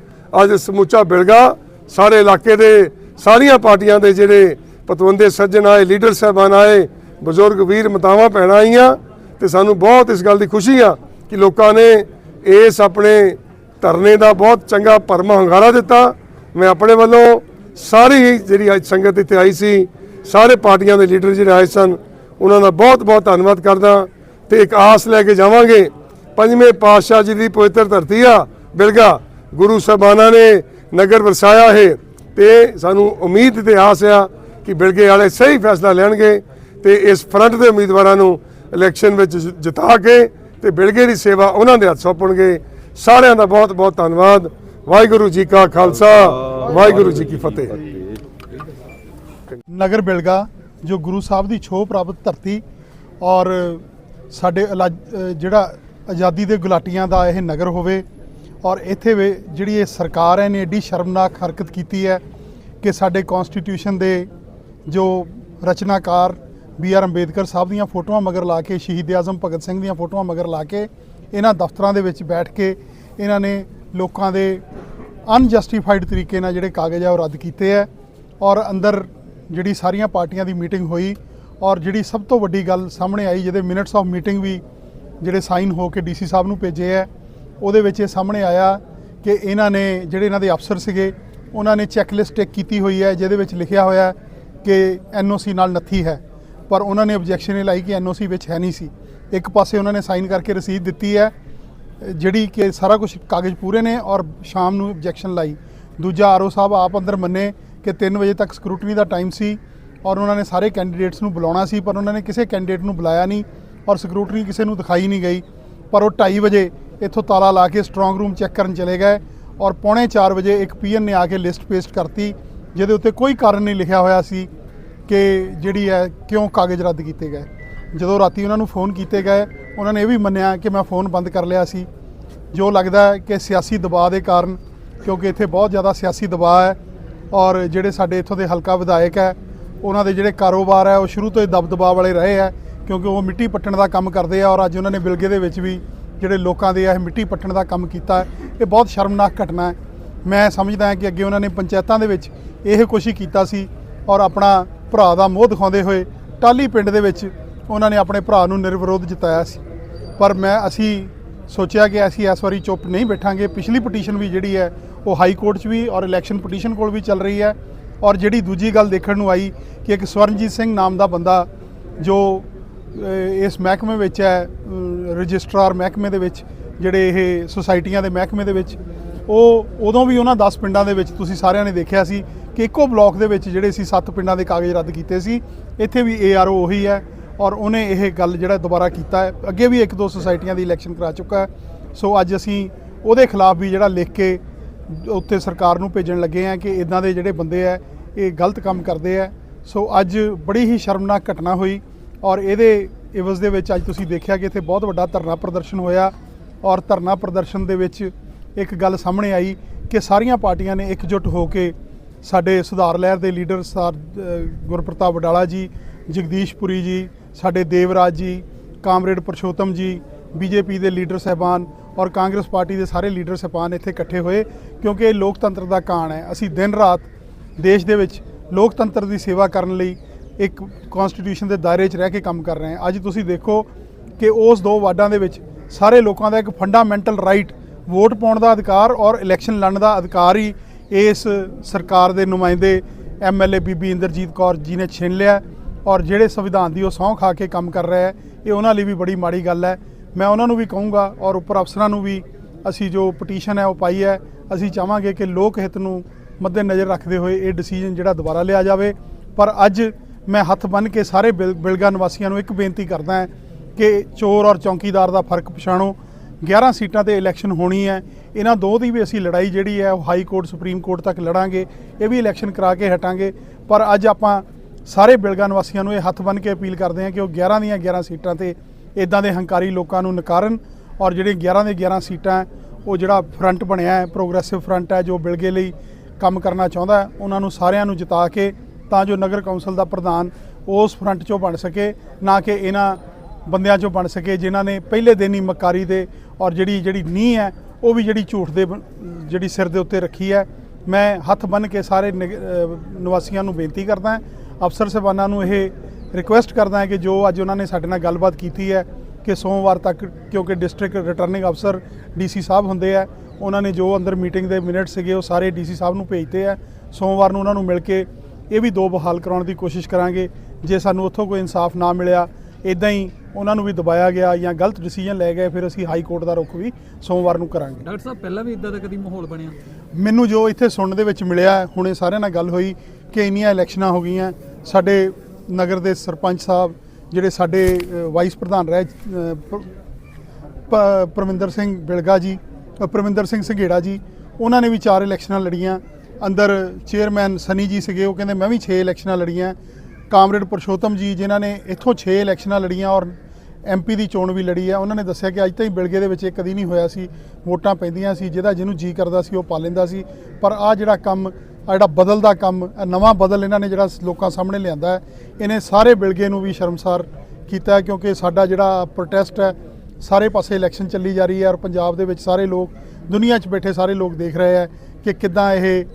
ਅੱਜ ਸਮੁੱਚਾ ਬਿਲਗਾ ਸਾਰੇ ਇਲਾਕੇ ਦੇ ਸਾਰੀਆਂ ਪਾਰਟੀਆਂ ਦੇ ਜਿਹੜੇ ਪਤਵੰਦੇ ਸੱਜਣ ਆਏ, ਲੀਡਰ ਸਾਹਿਬਾਨ ਆਏ, ਬਜ਼ੁਰਗ, ਵੀਰ, ਮਤਾਵਾਂ, ਭੈਣਾਂ ਆਈਆਂ ਤੇ ਸਾਨੂੰ ਬਹੁਤ ਇਸ ਗੱਲ ਦੀ ਖੁਸ਼ੀ ਆ ਕਿ ਲੋਕਾਂ ਨੇ ਇਸ ਆਪਣੇ ਧਰਨੇ ਦਾ ਬਹੁਤ ਚੰਗਾ ਭਰਮ ਹੰਗਾਰਾ ਦਿੱਤਾ। ਮੈਂ ਆਪਣੇ ਵੱਲੋਂ ਸਾਰੀ ਜਿਹੜੀ ਅੱਜ ਸੰਗਤ ਇੱਥੇ ਆਈ ਸੀ, ਸਾਰੇ ਪਾਰਟੀਆਂ ਦੇ ਲੀਡਰ ਜਿਹੜੇ ਆਏ ਸਨ, ਉਹਨਾਂ ਦਾ ਬਹੁਤ ਬਹੁਤ ਧੰਨਵਾਦ ਕਰਦਾ। ਤੇ ਇੱਕ ਆਸ ਲੈ ਕੇ ਜਾਵਾਂਗੇ, ਪੰਜਵੇਂ ਪਾਤਸ਼ਾਹ ਜੀ ਦੀ ਪਵਿੱਤਰ ਧਰਤੀ ਆ ਬਿਲਗਾ ਗੁਰੂ ਸਾਹਿਬਾਨਾਂ ਨੇ ਨਗਰ ਵਰਸਾਇਆ ਹੈ ਤੇ ਸਾਨੂੰ ਉਮੀਦ ਤੇ ਆਸ ਆ ਕਿ ਬਿਲਗੇ ਵਾਲੇ ਸਹੀ ਫੈਸਲਾ ਲੈਣਗੇ ਤੇ ਇਸ ਫਰੰਟ ਦੇ ਉਮੀਦਵਾਰਾਂ ਨੂੰ ਇਲੈਕਸ਼ਨ ਵਿੱਚ ਜ- ਜਿਤਾ ਕੇ ਤੇ ਬਿਲਗੇ ਦੀ ਸੇਵਾ ਉਹਨਾਂ ਦੇ ਹੱਥ ਸੌਂਪਣਗੇ। ਸਾਰਿਆਂ ਦਾ ਬਹੁਤ ਬਹੁਤ ਧੰਨਵਾਦ। ਵਾਹਿਗੁਰੂ ਜੀ ਕਾ ਖਾਲਸਾ, ਵਾਹਿਗੁਰੂ ਜੀ ਕੀ ਫਤਿਹ। ਨਗਰ ਬਿਲਗਾ, ਜੋ ਗੁਰੂ ਸਾਹਿਬ ਦੀ ਛੋਹ ਪ੍ਰਾਪਤ ਧਰਤੀ ਔਰ ਸਾਡੇ ਇਲਾ- ਜਿਹੜਾ ਆਜ਼ਾਦੀ ਦੇ ਗੁਲਾਟੀਆਂ ਦਾ ਇਹ ਨਗਰ ਹੋਵੇ ਔਰ ਇੱਥੇ ਵੇ ਜਿਹੜੀ ਇਹ ਸਰਕਾਰ ਹੈ ਨੇ ਏਡੀ ਸ਼ਰਮਨਾਕ ਹਰਕਤ ਕੀਤੀ ਹੈ ਕਿ ਸਾਡੇ ਕਨਸਟੀਟਿਊਸ਼ਨ ਦੇ ਜੋ ਰਚਨਾਕਾਰ ਬੀ ਆਰ ਅੰਬੇਦਕਰ ਸਾਹਿਬ ਦੀਆਂ ਫੋਟੋਆਂ ਮਗਰ ਲਾ ਕੇ, ਸ਼ਹੀਦ ਆਜ਼ਮ ਭਗਤ ਸਿੰਘ ਦੀਆਂ ਫੋਟੋਆਂ ਮਗਰ ਲਾ ਕੇ, ਇਹਨਾਂ ਦਫ਼ਤਰਾਂ ਦੇ ਵਿੱਚ ਬੈਠ ਕੇ ਇਹਨਾਂ ਨੇ ਲੋਕਾਂ ਦੇ ਅਨਜਸਟੀਫਾਈਡ ਤਰੀਕੇ ਨਾਲ ਜਿਹੜੇ ਕਾਗਜ਼ ਆ ਉਹ ਰੱਦ ਕੀਤੇ ਹੈ ਔਰ ਅੰਦਰ ਜਿਹੜੀ ਸਾਰੀਆਂ ਪਾਰਟੀਆਂ ਦੀ ਮੀਟਿੰਗ ਹੋਈ ਔਰ ਜਿਹੜੀ ਸਭ ਤੋਂ ਵੱਡੀ ਗੱਲ ਸਾਹਮਣੇ ਆਈ, ਜਿਹਦੇ ਮਿੰਟਸ ਆਫ ਮੀਟਿੰਗ ਵੀ ਜਿਹੜੇ ਸਾਈਨ ਹੋ ਕੇ ਡੀਸੀ ਸਾਹਿਬ ਨੂੰ ਭੇਜੇ ਹੈ ਉਹਦੇ ਵਿੱਚ ਇਹ ਸਾਹਮਣੇ ਆਇਆ ਕਿ ਇਹਨਾਂ ਨੇ ਜਿਹੜੇ ਇਹਨਾਂ ਦੇ ਅਫਸਰ ਸੀਗੇ, ਉਹਨਾਂ ਨੇ ਚੈੱਕ ਲਿਸਟ ਇੱਕ ਕੀਤੀ ਹੋਈ ਹੈ, ਜਿਹਦੇ ਵਿੱਚ ਲਿਖਿਆ ਹੋਇਆ ਹੈ ਕਿ ਐਨਓਸੀ ਨਾਲ ਨੱਥੀ ਹੈ। ਪਰ ਉਹਨਾਂ ਨੇ ਆਬਜੈਕਸ਼ਨ ਇਹ ਲਾਈ ਕਿ ਐਨਓਸੀ ਵਿੱਚ ਹੈ ਨਹੀਂ ਸੀ। ਇੱਕ ਪਾਸੇ ਉਹਨਾਂ ਨੇ ਸਾਈਨ ਕਰਕੇ ਰਸੀਦ ਦਿੱਤੀ ਹੈ, ਜਿਹੜੀ ਕਿ ਸਾਰਾ ਕੁਝ ਕਾਗਜ਼ ਪੂਰੇ ਨੇ ਔਰ ਸ਼ਾਮ ਨੂੰ ਆਬਜੈਕਸ਼ਨ ਲਾਈ। ਦੂਜਾ ਆਰਓ ਸਾਹਿਬ ਆਪ ਅੰਦਰ ਮੰਨੇ ਕਿ 3 ਵਜੇ ਤੱਕ ਸਕਰੂਟਨੀ ਦਾ ਟਾਈਮ ਸੀ ਔਰ ਉਹਨਾਂ ਨੇ ਸਾਰੇ ਕੈਂਡੀਡੇਟਸ ਨੂੰ ਬੁਲਾਉਣਾ ਸੀ, ਪਰ ਉਹਨਾਂ ਨੇ ਕਿਸੇ ਕੈਂਡੀਡੇਟ ਨੂੰ ਬੁਲਾਇਆ ਨਹੀਂ ਔਰ ਸਕਰੂਟਨੀ ਕਿਸੇ ਨੂੰ ਦਿਖਾਈ ਨਹੀਂ ਗਈ। ਪਰ ਉਹ 2:30 ਵਜੇ ਇੱਥੋਂ ਤਾਲਾ ਲਾ ਕੇ ਸਟਰੋਂਗ ਰੂਮ ਚੈੱਕ ਕਰਨ ਚਲੇ ਗਏ ਔਰ ਪੌਣੇ 4 ਵਜੇ ਇੱਕ ਪੀਐਨ ਨੇ ਆ ਕੇ ਲਿਸਟ ਪੇਸਟ ਕਰਤੀ, ਜਿਹਦੇ ਉੱਤੇ ਕੋਈ ਕਾਰਨ ਨਹੀਂ ਲਿਖਿਆ ਹੋਇਆ ਸੀ ਕਿ ਜਿਹੜੀ ਹੈ, ਕਿਉਂ ਕਾਗਜ਼ ਰੱਦ ਕੀਤੇ ਗਏ। ਜਦੋਂ ਰਾਤੀ ਉਹਨਾਂ ਨੂੰ ਫੋਨ ਕੀਤੇ ਗਏ, ਉਹਨਾਂ ਨੇ ਇਹ ਵੀ ਮੰਨਿਆ ਕਿ ਮੈਂ ਫੋਨ ਬੰਦ ਕਰ ਲਿਆ ਸੀ। ਜੋ ਲੱਗਦਾ ਹੈ ਕਿ ਸਿਆਸੀ ਦਬਾਅ ਦੇ ਕਾਰਨ, ਕਿਉਂਕਿ ਇੱਥੇ ਬਹੁਤ ਜ਼ਿਆਦਾ ਸਿਆਸੀ ਦਬਾਅ ਹੈ ਔਰ ਜਿਹੜੇ ਸਾਡੇ ਇੱਥੋਂ ਦੇ ਹਲਕਾ ਵਿਧਾਇਕ ਹੈ, ਉਹਨਾਂ ਦੇ ਜਿਹੜੇ ਕਾਰੋਬਾਰ ਹੈ, ਉਹ ਸ਼ੁਰੂ ਤੋਂ ਹੀ ਦਬਦਬਾ ਵਾਲੇ ਰਹੇ ਹੈ, ਕਿਉਂਕਿ ਉਹ ਮਿੱਟੀ ਪੱਟਣ ਦਾ ਕੰਮ ਕਰਦੇ ਆ ਔਰ ਅੱਜ ਉਹਨਾਂ ਨੇ ਬਿਲਗੇ ਦੇ ਵਿੱਚ ਵੀ ਜਿਹੜੇ ਲੋਕਾਂ ਦੇ ਇਹ ਮਿੱਟੀ ਪੱਟਣ ਦਾ ਕੰਮ ਕੀਤਾ ਹੈ, ਇਹ ਬਹੁਤ ਸ਼ਰਮਨਾਕ ਘਟਨਾ ਹੈ। ਮੈਂ ਸਮਝਦਾ ਹਾਂ ਕਿ ਅੱਗੇ ਉਹਨਾਂ ਨੇ ਪੰਚਾਇਤਾਂ ਦੇ ਵਿੱਚ ਇਹ ਕੁਛ ਹੀ ਕੀਤਾ ਸੀ ਔਰ ਆਪਣਾ ਭਰਾ ਦਾ ਮੋਹ ਦਿਖਾਉਂਦੇ ਹੋਏ ਟਾਲੀ ਪਿੰਡ ਦੇ ਵਿੱਚ ਉਹਨਾਂ ਨੇ ਆਪਣੇ ਭਰਾ ਨੂੰ ਨਿਰਵਿਰੋਧ ਜਿਤਾਇਆ ਸੀ। ਪਰ ਮੈਂ ਅਸੀਂ ਸੋਚਿਆ ਕਿ ਅਸੀਂ ਇਸ ਵਾਰੀ ਚੁੱਪ ਨਹੀਂ ਬੈਠਾਂਗੇ। ਪਿਛਲੀ ਪਟੀਸ਼ਨ ਵੀ ਜਿਹੜੀ ਹੈ, ਉਹ ਹਾਈ ਕੋਰਟ 'ਚ ਵੀ ਔਰ ਇਲੈਕਸ਼ਨ ਪਟੀਸ਼ਨ ਕੋਲ ਵੀ ਚੱਲ ਰਹੀ ਹੈ। ਔਰ ਜਿਹੜੀ ਦੂਜੀ ਗੱਲ ਦੇਖਣ ਨੂੰ ਆਈ ਕਿ ਇੱਕ ਸਵਰਨਜੀਤ ਸਿੰਘ ਨਾਮ ਦਾ ਬੰਦਾ ਜੋ ਇਸ ਮਹਿਕਮੇ ਵਿੱਚ ਹੈ ਰਜਿਸਟਰਾਰ ਮਹਿਕਮੇ ਦੇ ਵਿੱਚ, ਜਿਹੜੇ ਇਹ ਸੁਸਾਇਟੀਆਂ ਦੇ ਮਹਿਕਮੇ ਦੇ ਵਿੱਚ, ਉਹ ਉਦੋਂ ਵੀ ਉਹਨਾਂ 10 ਪਿੰਡਾਂ ਦੇ ਵਿੱਚ ਤੁਸੀਂ ਸਾਰਿਆਂ ਨੇ ਦੇਖਿਆ ਸੀ ਕਿ ਇੱਕੋ ਬਲਾਕ ਦੇ ਵਿੱਚ ਜਿਹੜੇ ਸੀ 7 ਪਿੰਡਾਂ ਦੇ ਕਾਗਜ਼ ਰੱਦ ਕੀਤੇ ਸੀ, ਇੱਥੇ ਵੀ ਏਆਰਓ ਉਹੀ ਹੈ ਔਰ ਉਹਨੇ ਇਹ ਗੱਲ ਜਿਹੜਾ ਦੁਬਾਰਾ ਕੀਤਾ ਹੈ, ਅੱਗੇ ਵੀ ਇੱਕ ਦੋ ਸੁਸਾਇਟੀਆਂ ਦੀ ਇਲੈਕਸ਼ਨ ਕਰਾ ਚੁੱਕਾ ਹੈ। ਸੋ ਅੱਜ ਅਸੀਂ ਉਹਦੇ ਖਿਲਾਫ ਵੀ ਜਿਹੜਾ ਲਿਖ ਕੇ ਉੱਥੇ ਸਰਕਾਰ ਨੂੰ ਭੇਜਣ ਲੱਗੇ ਆ ਕਿ ਇਦਾਂ ਦੇ ਜਿਹੜੇ ਬੰਦੇ ਆ ਇਹ ਗਲਤ ਕੰਮ ਕਰਦੇ ਆ ਸੋ ਅੱਜ ਬੜੀ ਹੀ ਸ਼ਰਮਨਾਕ ਘਟਨਾ ਹੋਈ। ਔਰ ਇਹਦੇ ਇਵਜ਼ ਦੇ ਵਿੱਚ ਅੱਜ ਤੁਸੀਂ ਦੇਖਿਆ ਕਿ ਇੱਥੇ ਬਹੁਤ ਵੱਡਾ ਧਰਨਾ ਪ੍ਰਦਰਸ਼ਨ ਹੋਇਆ ਔਰ ਧਰਨਾ ਪ੍ਰਦਰਸ਼ਨ ਦੇ ਵਿੱਚ ਇੱਕ ਗੱਲ ਸਾਹਮਣੇ ਆਈ ਕਿ ਸਾਰੀਆਂ ਪਾਰਟੀਆਂ ਨੇ ਇਕਜੁੱਟ ਹੋ ਕੇ ਸਾਡੇ ਸੁਧਾਰ ਲਹਿਰ ਦੇ ਲੀਡਰ ਸਰ ਗੁਰਪ੍ਰਤਾਪ ਵਡਾਲਾ ਜੀ, ਜਗਦੀਸ਼ ਪੁਰੀ ਜੀ, ਸਾਡੇ ਦੇਵਰਾਜ ਜੀ, ਕਾਮਰੇਡ ਪਰਸ਼ੋਤਮ ਜੀ, ਬੀਜੇਪੀ ਦੇ ਲੀਡਰ ਸਹਿਬਾਨ ਔਰ ਕਾਂਗਰਸ ਪਾਰਟੀ ਦੇ ਸਾਰੇ ਲੀਡਰ ਸਹਿਬਾਨ ਇੱਥੇ ਇਕੱਠੇ ਹੋਏ ਕਿਉਂਕਿ ਇਹ ਲੋਕਤੰਤਰ ਦਾ ਕਾਣ ਹੈ। ਅਸੀਂ ਦਿਨ ਰਾਤ ਦੇਸ਼ ਦੇ ਵਿੱਚ ਲੋਕਤੰਤਰ ਦੀ ਸੇਵਾ ਕਰਨ ਲਈ ਇੱਕ ਕਨਸਟੀਟਿਊਸ਼ਨ ਦੇ ਦਾਇਰੇ 'ਚ ਰਹਿ ਕੇ ਕੰਮ ਕਰ ਰਹੇ ਹਾਂ। ਅੱਜ ਤੁਸੀਂ ਦੇਖੋ ਕਿ ਉਸ ਦੋ ਵਾਰਡਾਂ ਦੇ ਵਿੱਚ ਸਾਰੇ ਲੋਕਾਂ ਦਾ ਇੱਕ ਫੰਡਾਮੈਂਟਲ ਰਾਈਟ ਵੋਟ ਪਾਉਣ ਦਾ ਅਧਿਕਾਰ ਔਰ ਇਲੈਕਸ਼ਨ ਲੜਨ ਦਾ ਅਧਿਕਾਰ ਹੀ ਇਸ ਸਰਕਾਰ ਦੇ ਨੁਮਾਇੰਦੇ ਐਮਐਲਏ ਬੀਬੀ ਇੰਦਰਜੀਤ ਕੌਰ ਜੀ ਨੇ ਛਿਨ ਲਿਆ ਔਰ ਜਿਹੜੇ ਸੰਵਿਧਾਨ ਦੀ ਉਹ ਸਹੁੰ ਖਾ ਕੇ ਕੰਮ ਕਰ ਰਿਹਾ ਹੈ, ਇਹ ਉਹਨਾਂ ਲਈ ਵੀ ਬੜੀ ਮਾੜੀ ਗੱਲ ਹੈ। ਮੈਂ ਉਹਨਾਂ ਨੂੰ ਵੀ ਕਹੂੰਗਾ ਔਰ ਉੱਪਰ ਅਫਸਰਾਂ ਨੂੰ ਵੀ ਅਸੀਂ ਜੋ ਪਟੀਸ਼ਨ ਹੈ ਉਹ ਪਾਈ ਹੈ, ਅਸੀਂ ਚਾਹਾਂਗੇ ਕਿ ਲੋਕ ਹਿੱਤ ਨੂੰ ਮੱਦੇ ਨਜ਼ਰ ਰੱਖਦੇ ਹੋਏ ਇਹ ਡਿਸੀਜਨ ਜਿਹੜਾ ਦੁਬਾਰਾ ਲਿਆ ਜਾਵੇ। ਪਰ ਅੱਜ ਮੈਂ ਹੱਥ ਬੰਨ੍ਹ ਕੇ ਸਾਰੇ ਬਿਲ- ਬਿਲਗਾ ਨਿਵਾਸੀਆਂ ਨੂੰ ਇੱਕ ਬੇਨਤੀ ਕਰਦਾ ਹਾਂ ਕਿ ਚੋਰ ਔਰ ਚੌਕੀਦਾਰ ਦਾ ਫ਼ਰਕ ਪਛਾਣੋ। 11 ਸੀਟਾਂ ਤੇ ਇਲੈਕਸ਼ਨ ਹੋਣੀ ਹੈ। ਇਹਨਾਂ ਦੋ ਦੀ ਵੀ ਅਸੀਂ ਲੜਾਈ ਜਿਹੜੀ ਹੈ, ਉਹ ਹਾਈ ਕੋਰਟ, ਸੁਪਰੀਮ ਕੋਰਟ ਤੱਕ ਲੜਾਂਗੇ। ਇਹ ਵੀ ਇਲੈਕਸ਼ਨ ਕਰਾ ਕੇ ਹਟਾਂਗੇ। ਪਰ ਅੱਜ ਆਪਾਂ ਸਾਰੇ ਬਿਲਗਾ ਨਿਵਾਸੀਆਂ ਨੂੰ ਇਹ ਹੱਥ ਬੰਨ੍ਹ ਕੇ ਅਪੀਲ ਕਰਦੇ ਹਾਂ ਕਿ ਉਹ 11 ਦੀਆਂ 11 ਸੀਟਾਂ ਤੇ ਇਦਾਂ ਦੇ ਹੰਕਾਰੀ ਲੋਕਾਂ ਨੂੰ ਨਕਾਰਨ ਔਰ ਜਿਹੜੇ 11 ਦੇ 11 ਸੀਟਾਂ, ਉਹ ਜਿਹੜਾ ਫਰੰਟ ਬਣਿਆ ਹੈ, ਪ੍ਰੋਗਰੈਸਿਵ ਫਰੰਟ ਹੈ, ਜੋ ਬਿਲਗੇ ਲਈ ਕੰਮ ਕਰਨਾ ਚਾਹੁੰਦਾ ਉਹਨਾਂ ਨੂੰ ਸਾਰਿਆਂ ਨੂੰ ਜਿਤਾ ਕੇ ਤਾਂ ਜੋ ਨਗਰ ਕੌਂਸਲ ਦਾ ਪ੍ਰਧਾਨ ਉਸ ਫਰੰਟ 'ਚੋਂ ਬਣ ਸਕੇ, ਨਾ ਕਿ ਇਹਨਾਂ ਬੰਦਿਆਂ 'ਚੋਂ ਬਣ ਸਕੇ ਜਿਨ੍ਹਾਂ ਨੇ ਪਹਿਲੇ ਦਿਨ ਹੀ ਮਕਾਰੀ ਦੇ ਔਰ ਜਿਹੜੀ ਜਿਹੜੀ ਨੀਂਹ ਹੈ, ਉਹ ਵੀ ਜਿਹੜੀ ਝੂਠ ਦੇ ਜਿਹੜੀ ਸਿਰ ਦੇ ਉੱਤੇ ਰੱਖੀ ਹੈ। ਮੈਂ ਹੱਥ ਬੰਨ੍ਹ ਕੇ ਸਾਰੇ ਨਿਗ- ਨਿਵਾਸੀਆਂ ਨੂੰ ਬੇਨਤੀ ਕਰਦਾ ਅਫਸਰ ਸਾਹਿਬਾਨਾਂ ਨੂੰ ਇਹ ਰਿਕੁਐਸਟ ਕਰਦਾ ਹਾਂ ਕਿ ਜੋ ਅੱਜ ਉਹਨਾਂ ਨੇ ਸਾਡੇ ਨਾਲ ਗੱਲਬਾਤ ਕੀਤੀ ਹੈ ਕਿ ਸੋਮਵਾਰ ਤੱਕ, ਕਿਉਂਕਿ ਡਿਸਟ੍ਰਿਕਟ ਰਿਟਰਨਿੰਗ ਅਫਸਰ ਡੀਸੀ ਸਾਹਿਬ ਹੁੰਦੇ ਆ, ਉਹਨਾਂ ਨੇ ਜੋ ਅੰਦਰ ਮੀਟਿੰਗ ਦੇ ਮਿੰਟ ਸੀਗੇ ਉਹ ਸਾਰੇ ਡੀਸੀ ਸਾਹਿਬ ਨੂੰ ਭੇਜਤੇ ਆ। ਸੋਮਵਾਰ ਨੂੰ ਉਹਨਾਂ ਨੂੰ ਮਿਲ ਕੇ ਇਹ ਵੀ ਦੋ ਬਹਾਲ ਕਰਾਉਣ ਦੀ ਕੋਸ਼ਿਸ਼ ਕਰਾਂਗੇ। ਜੇ ਸਾਨੂੰ ਉੱਥੋਂ ਕੋਈ ਇਨਸਾਫ ਨਾ ਮਿਲਿਆ ਇਦਾਂ ਹੀ ਉਹਨਾਂ ਨੂੰ ਵੀ ਦਬਾਇਆ ਗਿਆ ਜਾਂ ਗਲਤ ਡਿਸੀਜਨ ਲੈ ਗਏ ਫਿਰ ਅਸੀਂ ਹਾਈ ਕੋਰਟ ਦਾ ਰੁਖ ਵੀ ਸੋਮਵਾਰ ਨੂੰ ਕਰਾਂਗੇ। ਡਾਕਟਰ ਸਾਹਿਬ ਪਹਿਲਾਂ ਵੀ ਇਦਾਂ ਦਾ ਕਦੀ ਮਾਹੌਲ ਬਣਿਆ? ਮੈਨੂੰ ਜੋ ਇੱਥੇ ਸੁਣਨ ਦੇ ਵਿੱਚ ਮਿਲਿਆ ਹੁਣੇ ਸਾਰਿਆਂ ਨਾਲ ਗੱਲ ਹੋਈ ਕਿ ਇੰਨੀਆਂ ਇਲੈਕਸ਼ਨਾਂ ਹੋ ਗਈਆਂ। ਸਾਡੇ ਨਗਰ ਦੇ ਸਰਪੰਚ ਸਾਹਿਬ ਜਿਹੜੇ ਸਾਡੇ ਵਾਈਸ ਪ੍ਰਧਾਨ ਰਹਿ ਪਰਮਿੰਦਰ ਸਿੰਘ ਬਿਲਗਾ ਜੀ ਪਰਮਿੰਦਰ ਸਿੰਘ ਸੰਘੇੜਾ ਜੀ ਉਹਨਾਂ ਨੇ ਵੀ ਚਾਰ ਇਲੈਕਸ਼ਨਾਂ ਲੜੀਆਂ। ਅੰਦਰ ਚੇਅਰਮੈਨ ਸਨੀ ਜੀ ਸੀਗੇ, ਉਹ ਕਹਿੰਦੇ ਮੈਂ ਵੀ 6 ਇਲੈਕਸ਼ਨਾਂ ਲੜੀਆਂ। ਕਾਮਰੇਡ ਪੁਰਸ਼ੋਤਮ ਜੀ, ਜਿਨ੍ਹਾਂ ਨੇ ਇੱਥੋਂ 6 ਇਲੈਕਸ਼ਨਾਂ ਲੜੀਆਂ ਔਰ ਐਮਪੀ ਦੀ ਚੋਣ ਵੀ ਲੜੀ ਹੈ ਉਹਨਾਂ ਨੇ ਦੱਸਿਆ ਕਿ ਅੱਜ ਤਾਈਂ ਬਿਲਗੇ ਦੇ ਵਿੱਚ ਇਹ ਕਦੀ ਨਹੀਂ ਹੋਇਆ ਸੀ, ਵੋਟਾਂ ਪੈਂਦੀਆਂ ਸੀ, ਜਿਹਦਾ ਜਿਹਨੂੰ ਜੀ ਕਰਦਾ ਸੀ, ਉਹ ਪਾ ਲੈਂਦਾ ਸੀ। ਪਰ ਆ ਜਿਹੜਾ ਕੰਮ ਆ ਜਿਹੜਾ ਬਦਲ ਦਾ ਕੰਮ ਨਵਾਂ ਬਦਲ ਇਹਨਾਂ ਨੇ ਜਿਹੜਾ ਲੋਕਾਂ ਸਾਹਮਣੇ ਲਿਆਂਦਾ ਇਹਨੇ ਸਾਰੇ ਬਿਲਗੇ ਨੂੰ ਵੀ ਸ਼ਰਮਸਾਰ ਕੀਤਾ ਕਿਉਂਕਿ ਸਾਡਾ ਜਿਹੜਾ ਪ੍ਰੋਟੈਸਟ ਹੈ, ਸਾਰੇ ਪਾਸੇ ਇਲੈਕਸ਼ਨ ਚੱਲੀ ਜਾ ਰਹੀ ਹੈ ਔਰ ਪੰਜਾਬ ਦੇ ਵਿੱਚ ਸਾਰੇ ਲੋਕ, ਦੁਨੀਆ 'ਚ ਬੈਠੇ ਸਾਰੇ ਲੋਕ ਦੇਖ ਰਹੇ ਹੈ ਕਿ ਕਿੱਦਾਂ ਇਹ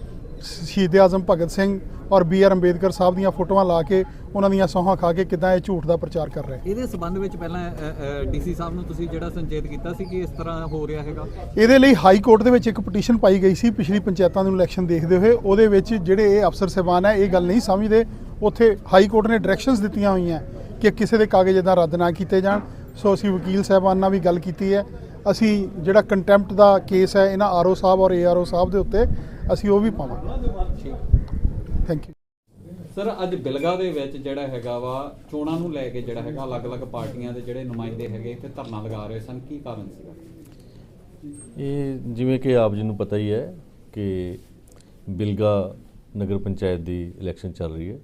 ਸ਼ਹੀਦ ਆਜ਼ਮ ਭਗਤ ਸਿੰਘ ਔਰ ਬੀ ਆਰ ਅੰਬੇਦਕਰ ਸਾਹਿਬ ਦੀਆਂ ਫੋਟੋਆਂ ਲਾ ਕੇ ਉਹਨਾਂ ਦੀਆਂ ਸੌਹਾਂ ਖਾ ਕੇ ਕਿੱਦਾਂ ਇਹ ਝੂਠ ਦਾ ਪ੍ਰਚਾਰ ਕਰ ਰਹੇ। ਇਹਦੇ ਸਬੰਧ ਵਿੱਚ ਪਹਿਲਾਂ ਡੀਸੀ ਸਾਹਿਬ ਨੂੰ ਤੁਸੀਂ ਜਿਹੜਾ ਸੰਚੇਤ ਕੀਤਾ ਸੀ ਕਿ ਇਸ ਤਰ੍ਹਾਂ ਹੋ ਰਿਹਾ ਹੈਗਾ? ਇਹਦੇ ਲਈ ਹਾਈ ਕੋਰਟ ਦੇ ਵਿੱਚ ਇੱਕ ਪਟੀਸ਼ਨ ਪਾਈ ਗਈ ਸੀ ਪਿਛਲੀ ਪੰਚਾਇਤਾਂ ਨੂੰ ਇਲੈਕਸ਼ਨ ਦੇਖਦੇ ਹੋਏ। ਉਹਦੇ ਵਿੱਚ ਜਿਹੜੇ ਇਹ ਅਫਸਰ ਸਹਿਬਾਨ ਹੈ ਇਹ ਗੱਲ ਨਹੀਂ ਸਮਝਦੇ। ਉੱਥੇ ਹਾਈ ਕੋਰਟ ਨੇ ਡਾਇਰੈਕਸ਼ਨਸ ਦਿੱਤੀਆਂ ਹੋਈਆਂ ਕਿ ਕਿਸੇ ਦੇ ਕਾਗਜ਼ ਇਦਾਂ ਰੱਦ ਨਾ ਕੀਤੇ ਜਾਣ। ਸੋ ਅਸੀਂ ਵਕੀਲ ਸਾਹਿਬਾਨ ਨਾਲ ਵੀ ਗੱਲ ਕੀਤੀ ਹੈ। ਅਸੀਂ ਜਿਹੜਾ ਕੰਟੈਂਪਟ ਦਾ ਕੇਸ ਹੈ ਇਹਨਾਂ ਆਰਓ ਸਾਹਿਬ ਔਰ ਏਆਰਓ ਸਾਹਿਬ ਦੇ ਉੱਤੇ ਅਸੀਂ ਉਹ ਵੀ ਪਾਵਾਂਗੇ। ਠੀਕ ਥੈਂਕ ਯੂ ਸਰ ਅੱਜ ਬਿਲਗਾ ਦੇ ਵਿੱਚ ਜਿਹੜਾ ਹੈਗਾ ਵਾ ਚੋਣਾਂ ਨੂੰ ਲੈ ਕੇ ਜਿਹੜਾ ਹੈਗਾ ਅਲੱਗ-ਅਲੱਗ ਪਾਰਟੀਆਂ ਦੇ ਜਿਹੜੇ ਨੁਮਾਇੰਦੇ ਹੈਗੇ ਇੱਥੇ ਧਰਨਾ ਲਗਾ ਰਹੇ ਸਨ। ਕੀ ਕਾਰਨ ਸੀਗਾ? ਇਹ ਜਿਵੇਂ ਕਿ ਆਪ ਜੀ ਨੂੰ ਪਤਾ ਹੀ ਹੈ ਕਿ ਬਿਲਗਾ ਨਗਰ ਪੰਚਾਇਤ ਦੀ ਇਲੈਕਸ਼ਨ ਚੱਲ ਰਹੀ ਹੈ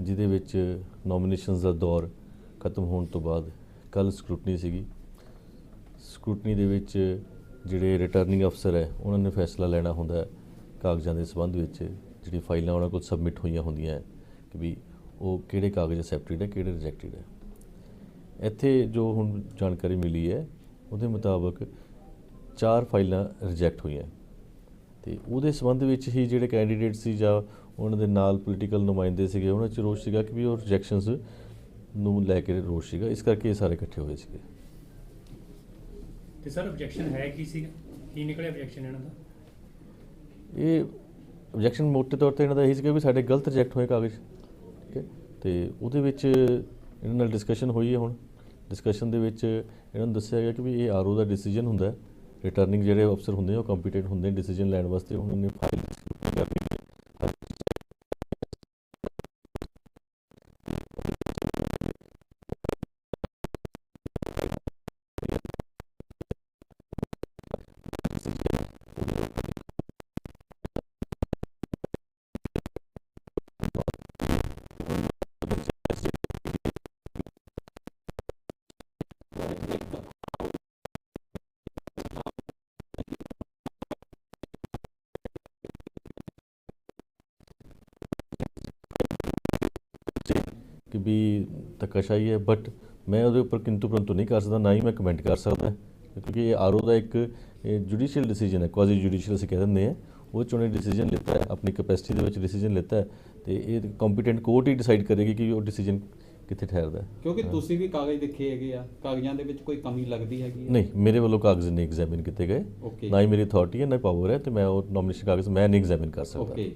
ਜਿਹਦੇ ਵਿੱਚ ਨੋਮੀਨੇਸ਼ਨਸ ਦਾ ਦੌਰ ਖਤਮ ਹੋਣ ਤੋਂ ਬਾਅਦ ਕੱਲ ਸਕ੍ਰੂਟਨੀ ਸੀਗੀ। ਸਕ੍ਰੂਟਨੀ ਦੇ ਵਿੱਚ ਜਿਹੜੇ ਰਿਟਰਨਿੰਗ ਅਫਸਰ ਹੈ ਉਹਨਾਂ ਨੇ ਫੈਸਲਾ ਲੈਣਾ ਹੁੰਦਾ ਹੈ। ਕਾਗਜ਼ਾਂ ਦੇ ਸੰਬੰਧ ਵਿੱਚ ਜਿਹੜੀ ਫਾਈਲਾਂ ਉਹਨਾਂ ਕੋਲ ਸਬਮਿਟ ਹੋਈਆਂ ਹੁੰਦੀਆਂ ਕਿ ਵੀ ਉਹ ਕਿਹੜੇ ਕਾਗਜ਼ ਅਸੈਪਟਡ ਹੈ, ਕਿਹੜੇ ਰਿਜੈਕਟਡ ਹੈ। ਇੱਥੇ ਜੋ ਹੁਣ ਜਾਣਕਾਰੀ ਮਿਲੀ ਹੈ, ਉਹਦੇ ਮੁਤਾਬਕ ਚਾਰ ਫਾਈਲਾਂ ਰਿਜੈਕਟ ਹੋਈਆਂ। ਤੇ ਉਹਦੇ ਸੰਬੰਧ ਵਿੱਚ ਹੀ ਜਿਹੜੇ ਕੈਂਡੀਡੇਟ ਸੀ ਜਾਂ ਉਹਨਾਂ ਦੇ ਨਾਲ ਪੋਲੀਟੀਕਲ ਨੁਮਾਇੰਦੇ ਸੀਗੇ, ਉਹਨਾਂ 'ਚ ਰੋਸ਼ ਸੀਗਾ ਕਿ ਵੀ ਉਹ ਰਿਜੈਕਸ਼ਨਸ ਨੂੰ ਲੈ ਕੇ ਰੋਸ਼ ਸੀਗਾ। ਇਸ ਕਰਕੇ ਇਹ ਸਾਰੇ ਇਕੱਠੇ ਹੋਏ ਸੀਗੇ। ਤੇ ਸਰ ਆਬਜੈਕਸ਼ਨ ਹੈ ਕੀ ਸੀ? ਕੀ ਨਿਕਲਿਆ ਆਬਜੈਕਸ਼ਨ ਇਹਨਾਂ ਦਾ? ਇਹ ਆਬਜੈਕਸ਼ਨ ਮੋਟੇ ਤੌਰ ਤੇ ਇਹਨਾਂ ਦਾ ਇਹੀ ਸੀਗਾ ਵੀ ਸਾਡੇ ਗਲਤ ਰਿਜੈਕਟ ਹੋਏ ਕਾਗਜ਼, ਠੀਕ ਹੈ? ਤੇ ਉਹਦੇ ਵਿੱਚ ਇਹਨਾਂ ਨਾਲ ਡਿਸਕਸ਼ਨ ਹੋਈ ਹੈ ਹੁਣ। ਡਿਸਕਸ਼ਨ ਦੇ ਵਿੱਚ ਇਹਨਾਂ ਨੂੰ ਦੱਸਿਆ ਗਿਆ ਕਿ ਵੀ ਇਹ ਆਰਓ ਦਾ ਡਿਸੀਜਨ ਹੁੰਦਾ ਹੈ। ਰਿਟਰਨਿੰਗ ਜਿਹੜੇ ਅਫਸਰ ਹੁੰਦੇ ਆ, ਉਹ ਕੰਪੀਟੈਂਟ ਹੁੰਦੇ ਨੇ ਡਿਸੀਜਨ ਲੈਣ ਵਾਸਤੇ। ਉਹਨਾਂ ਨੇ ਫਾਈਲ ਧੱਕਾਸ਼ਾਹੀ ਹੈ ਬਟ ਮੈਂ ਉਹਦੇ ਉੱਪਰ ਕਿੰਤੂ ਪਰੰਤੂ ਨਹੀਂ ਕਰ ਸਕਦਾ ਨਾ ਹੀ ਮੈਂ ਕਮੈਂਟ ਕਰ ਸਕਦਾ। ਕਿਉਂਕਿ ਇਹ ਆਰਓ ਦਾ ਇੱਕ ਜੁਡੀਸ਼ੀਅਲ ਡਿਸੀਜਨ ਹੈ ਕੁਆਜ਼ੀ ਜੁਡੀਸ਼ੀਅਲ ਅਸੀਂ ਕਹਿ ਦਿੰਦੇ ਆ ਉਹ 'ਚ ਉਹਨੇ ਡਿਸੀਜਨ ਲਿੱਤਾ ਹੈ ਆਪਣੀ ਕੈਪੈਸਿਟੀ ਦੇ ਵਿੱਚ ਡਿਸੀਜਨ ਲਿੱਤਾ ਹੈ ਤੇ ਇਹ ਕੰਪੀਟੈਂਟ ਕੋਰਟ ਹੀ ਡਿਸਾਈਡ ਕਰੇਗੀ ਕਿ ਉਹ ਡਿਸੀਜਨ ਕਿੱਥੇ ਠਹਿਰਦਾ ਹੈ। ਕਿਉਂਕਿ ਤੁਸੀਂ ਵੀ ਕਾਗਜ਼ ਦੇਖੇ ਹੈਗੇ ਆ ਕਾਗਜ਼ਾਂ ਦੇ ਵਿੱਚ ਕੋਈ ਕਮੀ ਲੱਗਦੀ ਹੈਗੀ ਨਹੀਂ ਮੇਰੇ ਵੱਲੋਂ ਕਾਗਜ਼ ਨਹੀਂ ਐਗਜ਼ਾਮਿਨ ਕੀਤੇ ਗਏ. ਨਾ ਹੀ ਮੇਰੀ ਅਥਾਰਟੀ ਹੈ ਨਾ ਪਾਵਰ ਹੈ ਤੇ ਮੈਂ ਉਹ ਨੋਮੀਨੇਸ਼ਨ ਕਾਗਜ਼ ਮੈਂ ਨਹੀਂ ਐਗਜ਼ਾਮਿਨ ਕਰ ਸਕਦਾ। ਓਕੇ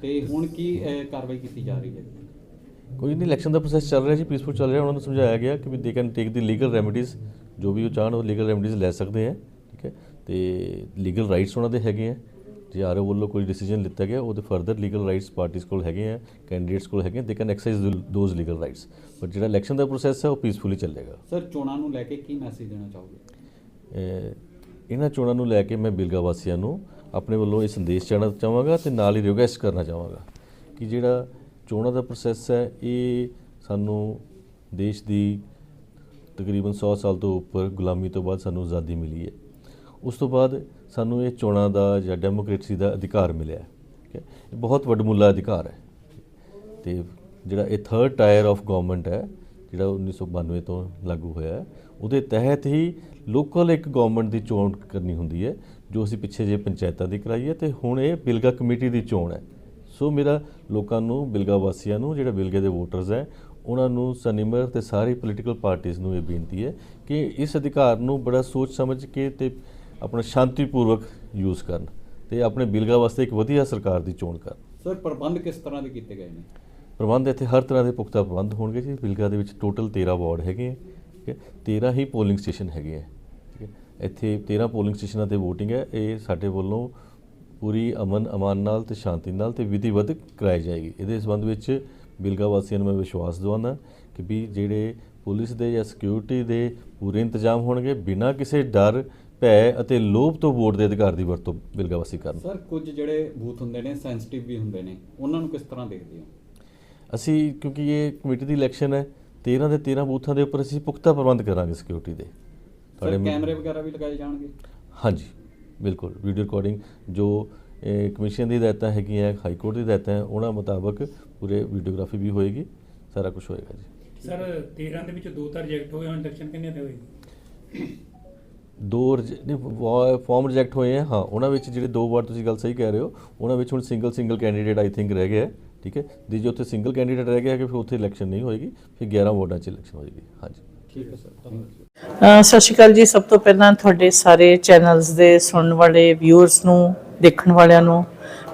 ਤੇ ਹੁਣ ਕੀ ਕਾਰਵਾਈ ਕੀਤੀ ਜਾ ਰਹੀ ਹੈ? ਕੋਈ ਨਹੀਂ ਇਲੈਕਸ਼ਨ ਦਾ ਪ੍ਰੋਸੈਸ ਚੱਲ ਰਿਹਾ ਜੀ ਪੀਸਫੁਲ ਚੱਲ ਰਿਹਾ। ਉਹਨਾਂ ਨੂੰ ਸਮਝਾਇਆ ਗਿਆ ਕਿ ਵੀ they can take the legal remedies ਜੋ ਵੀ ਉਹ ਚਾਹਣ ਉਹ ਲੀਗਲ ਰੈਮੇਡੀਜ਼ ਲੈ ਸਕਦੇ ਆ ਠੀਕ ਹੈ? ਤੇ ਲੀਗਲ ਰਾਈਟਸ ਉਹਨਾਂ ਦੇ ਹੈਗੇ ਆ। ਜੇ ਆਰਓ ਵੱਲੋਂ ਕੋਈ ਡਿਸੀਜਨ ਲਿੱਤਾ ਗਿਆ ਉਹਦੇ ਫਰਦਰ ਲੀਗਲ ਰਾਈਟਸ ਪਾਰਟੀਆਂ ਕੋਲ ਹੈਗੇ ਆ ਕੈਂਡੀਡੇਟਸ ਕੋਲ ਹੈਗੇ they can exercise those legal rights but ਜਿਹੜਾ ਇਲੈਕਸ਼ਨ ਦਾ ਪ੍ਰੋਸੈਸ ਹੈ ਉਹ ਪੀਸਫੁਲੀ ਚੱਲੇਗਾ। ਸਰ ਚੋਣਾਂ ਨੂੰ ਲੈ ਕੇ ਕੀ ਮੈਸੇਜ ਦੇਣਾ ਚਾਹੋਗੇ? ਇਹਨਾਂ ਚੋਣਾਂ ਨੂੰ ਲੈ ਕੇ ਮੈਂ ਬਿਲਗਾ ਵਾਸੀਆਂ ਨੂੰ ਆਪਣੇ ਵੱਲੋਂ ਇਹ ਸੰਦੇਸ਼ ਚਾਹਣਾ ਚਾਹਾਂਗਾ ਤੇ ਨਾਲ ਹੀ ਰਿਕੁਐਸਟ ਕਰਨਾ ਚਾਹਾਂਗਾ ਕਿ ਜਿਹੜਾ ਚੋਣਾਂ ਦਾ ਪ੍ਰੋਸੈਸ ਹੈ, ਇਹ ਸਾਨੂੰ ਦੇਸ਼ ਦੀ ਤਕਰੀਬਨ 100 ਸਾਲ ਤੋਂ ਉੱਪਰ ਗੁਲਾਮੀ ਤੋਂ ਬਾਅਦ ਸਾਨੂੰ ਆਜ਼ਾਦੀ ਮਿਲੀ ਹੈ। ਉਸ ਤੋਂ ਬਾਅਦ ਸਾਨੂੰ ਇਹ ਚੋਣਾਂ ਦਾ ਜਾਂ ਡੈਮੋਕ੍ਰੇਸੀ ਦਾ ਅਧਿਕਾਰ ਮਿਲਿਆ ਹੈ। ਠੀਕ ਹੈ? ਇਹ ਬਹੁਤ ਵੱਡਮੁੱਲਾ ਅਧਿਕਾਰ ਹੈ। ਤੇ ਜਿਹੜਾ ਇਹ ਥਰਡ ਟਾਇਰ ਆਫ ਗਵਰਨਮੈਂਟ ਹੈ, ਜਿਹੜਾ 1992 ਤੋਂ ਲਾਗੂ ਹੋਇਆ ਹੈ, ਉਹਦੇ ਤਹਿਤ ਹੀ ਲੋਕਲ ਇੱਕ ਗਵਰਨਮੈਂਟ ਦੀ ਚੋਣ ਕਰਨੀ ਹੁੰਦੀ ਹੈ, ਜੋ ਅਸੀਂ ਪਿੱਛੇ ਜੇ ਪੰਚਾਇਤਾਂ ਦੀ ਕਰਾਈ ਹੈ ਤੇ ਹੁਣ ਇਹ ਬਿਲਗਾ ਕਮੇਟੀ ਦੀ ਚੋਣ ਹੈ। ਸੋ ਮੇਰਾ ਲੋਕਾਂ ਨੂੰ ਬਿਲਗਾ ਵਾਸੀਆਂ ਨੂੰ ਜਿਹੜੇ ਬਿਲਗੇ ਦੇ ਵੋਟਰਸ ਹੈ ਉਹਨਾਂ ਨੂੰ ਸਨਿਮਰ ਤੇ ਸਾਰੀ ਪੋਲੀਟੀਕਲ ਪਾਰਟੀਆਂ ਨੂੰ ਇਹ ਬੇਨਤੀ ਹੈ ਕਿ ਇਸ ਅਧਿਕਾਰ ਨੂੰ ਬੜਾ ਸੋਚ ਸਮਝ ਕੇ ਤੇ ਆਪਣਾ ਸ਼ਾਂਤੀਪੂਰਵਕ ਯੂਜ਼ ਕਰਨ ਤੇ ਆਪਣੇ ਬਿਲਗਾ ਵਾਸਤੇ ਇੱਕ ਵਧੀਆ ਸਰਕਾਰ ਦੀ ਚੋਣ ਕਰਨ। ਸਰ ਪ੍ਰਬੰਧ ਕਿਸ ਤਰ੍ਹਾਂ ਦੇ ਕੀਤੇ ਗਏ ਨੇ? ਪ੍ਰਬੰਧ ਇੱਥੇ ਹਰ ਤਰ੍ਹਾਂ ਦੇ ਪੁਖਤਾ ਪ੍ਰਬੰਧ ਹੋਣਗੇ ਜੀ। ਬਿਲਗਾ ਦੇ ਵਿੱਚ ਟੋਟਲ 13 ਵਾਰਡ ਹੈਗੇ ਠੀਕ ਹੈ। 13 ਹੀ ਪੋਲਿੰਗ ਸਟੇਸ਼ਨ ਹੈਗੇ ਹੈ ਠੀਕ ਹੈ। ਇੱਥੇ 13 ਪੋਲਿੰਗ ਸਟੇਸ਼ਨਾਂ ਤੇ VOTING ਹੈ। ਇਹ ਸਾਡੇ ਵੱਲੋਂ ਪੂਰੀ ਅਮਨ ਅਮਾਨ ਨਾਲ ਤੇ ਸ਼ਾਂਤੀ ਨਾਲ ਤੇ ਵਿਧੀਵਤ ਕਰਾਈ ਜਾਏਗੀ। ਇਹਦੇ ਸੰਬੰਧ ਵਿੱਚ ਬਿਲਗਾ ਵਾਸੀਆਂ ਨੂੰ ਮੈਂ ਵਿਸ਼ਵਾਸ ਦਿਵਾਉਂਦਾ ਕਿ ਵੀ ਜਿਹੜੇ ਪੁਲਿਸ ਦੇ ਜਾਂ ਸਿਕਿਉਰਿਟੀ ਦੇ ਪੂਰੇ ਇੰਤਜ਼ਾਮ ਹੋਣਗੇ ਬਿਨਾਂ ਕਿਸੇ ਡਰ ਭੈ ਅਤੇ ਲੋਭ ਤੋਂ ਵੋਟ ਦੇ ਅਧਿਕਾਰ ਦੀ ਵਰਤੋਂ ਬਿਲਗਾ ਵਾਸੀ ਕਰਨ। ਸਰ ਕੁਝ ਜਿਹੜੇ ਬੂਥ ਹੁੰਦੇ ਨੇ ਸੈਂਸਿਟਿਵ ਵੀ ਹੁੰਦੇ ਨੇ ਉਹਨਾਂ ਨੂੰ ਕਿਸ ਤਰ੍ਹਾਂ ਦੇਖਦੇ ਹੋ? ਅਸੀਂ ਕਿਉਂਕਿ ਇਹ ਕਮੇਟੀ ਦੀ ਇਲੈਕਸ਼ਨ ਹੈ 13 ਦੇ 13 ਬੂਥਾਂ ਦੇ ਉੱਪਰ ਅਸੀਂ ਪੁਖਤਾ ਪ੍ਰਬੰਧ ਕਰਾਂਗੇ ਸਿਕਿਉਰਿਟੀ ਦੇ। ਸਰ ਤੁਹਾਡੇ ਕੈਮਰੇ ਵਗੈਰਾ ਵੀ ਲਗਾਏ ਜਾਣਗੇ? ਹਾਂਜੀ। ਬਿਲਕੁਲ ਵੀਡੀਓ ਰਿਕਾਰਡਿੰਗ ਜੋ ਕਮਿਸ਼ਨ ਦੀ ਹਦਾਇਤਾਂ ਹੈਗੀਆਂ ਹਾਈ ਕੋਰਟ ਦੀ ਹਦਾਇਤਾਂ ਹੈ, ਉਹਨਾਂ ਮੁਤਾਬਕ ਪੂਰੇ ਵੀਡੀਓਗ੍ਰਾਫੀ ਵੀ ਹੋਏਗੀ ਸਾਰਾ ਕੁਝ ਹੋਏਗਾ ਜੀ। ਸਰ 13 ਦੇ ਵਿੱਚ ਦੋ ਤਾਂ ਰਿਜੈਕਟ ਹੋਏ ਹੁਣ ਇਲੈਕਸ਼ਨ ਕਿੰਨੇ ਤੇ ਹੋਏਗੀ? ਦੋ ਫਾਰਮ ਰਿਜੈਕਟ ਹੋਏ ਆ ਹਾਂ ਉਹਨਾਂ ਵਿੱਚ ਜਿਹੜੇ ਦੋ ਵਾਰ ਤੁਸੀਂ ਗੱਲ ਸਹੀ ਕਹਿ ਰਹੇ ਹੋ ਉਹਨਾਂ ਵਿੱਚ ਹੁਣ single single candidate I think ਰਹਿ ਗਿਆ ਠੀਕ ਹੈ? ਜੇ ਜੇ ਉੱਥੇ ਸਿੰਗਲ ਕੈਂਡੀਡੇਟ ਰਹਿ ਗਿਆ ਕਿ ਫਿਰ ਉੱਥੇ ਇਲੈਕਸ਼ਨ ਨਹੀਂ ਹੋਏਗੀ ਫਿਰ 11 ਵਾਰਡਾਂ 'ਚ ਇਲੈਕਸ਼ਨ ਹੋਏਗੀ ਹਾਂਜੀ। ਠੀਕ ਹੈ ਸਰ ਥੈਂਕ ਸਤਿ ਸ਼੍ਰੀ ਅਕਾਲ ਜੀ। ਸਭ ਤੋਂ ਪਹਿਲਾਂ ਤੁਹਾਡੇ ਸਾਰੇ ਚੈਨਲਸ ਦੇ ਸੁਣਨ ਵਾਲੇ ਵਿਊਅਰਸ ਨੂੰ, ਦੇਖਣ ਵਾਲਿਆਂ ਨੂੰ,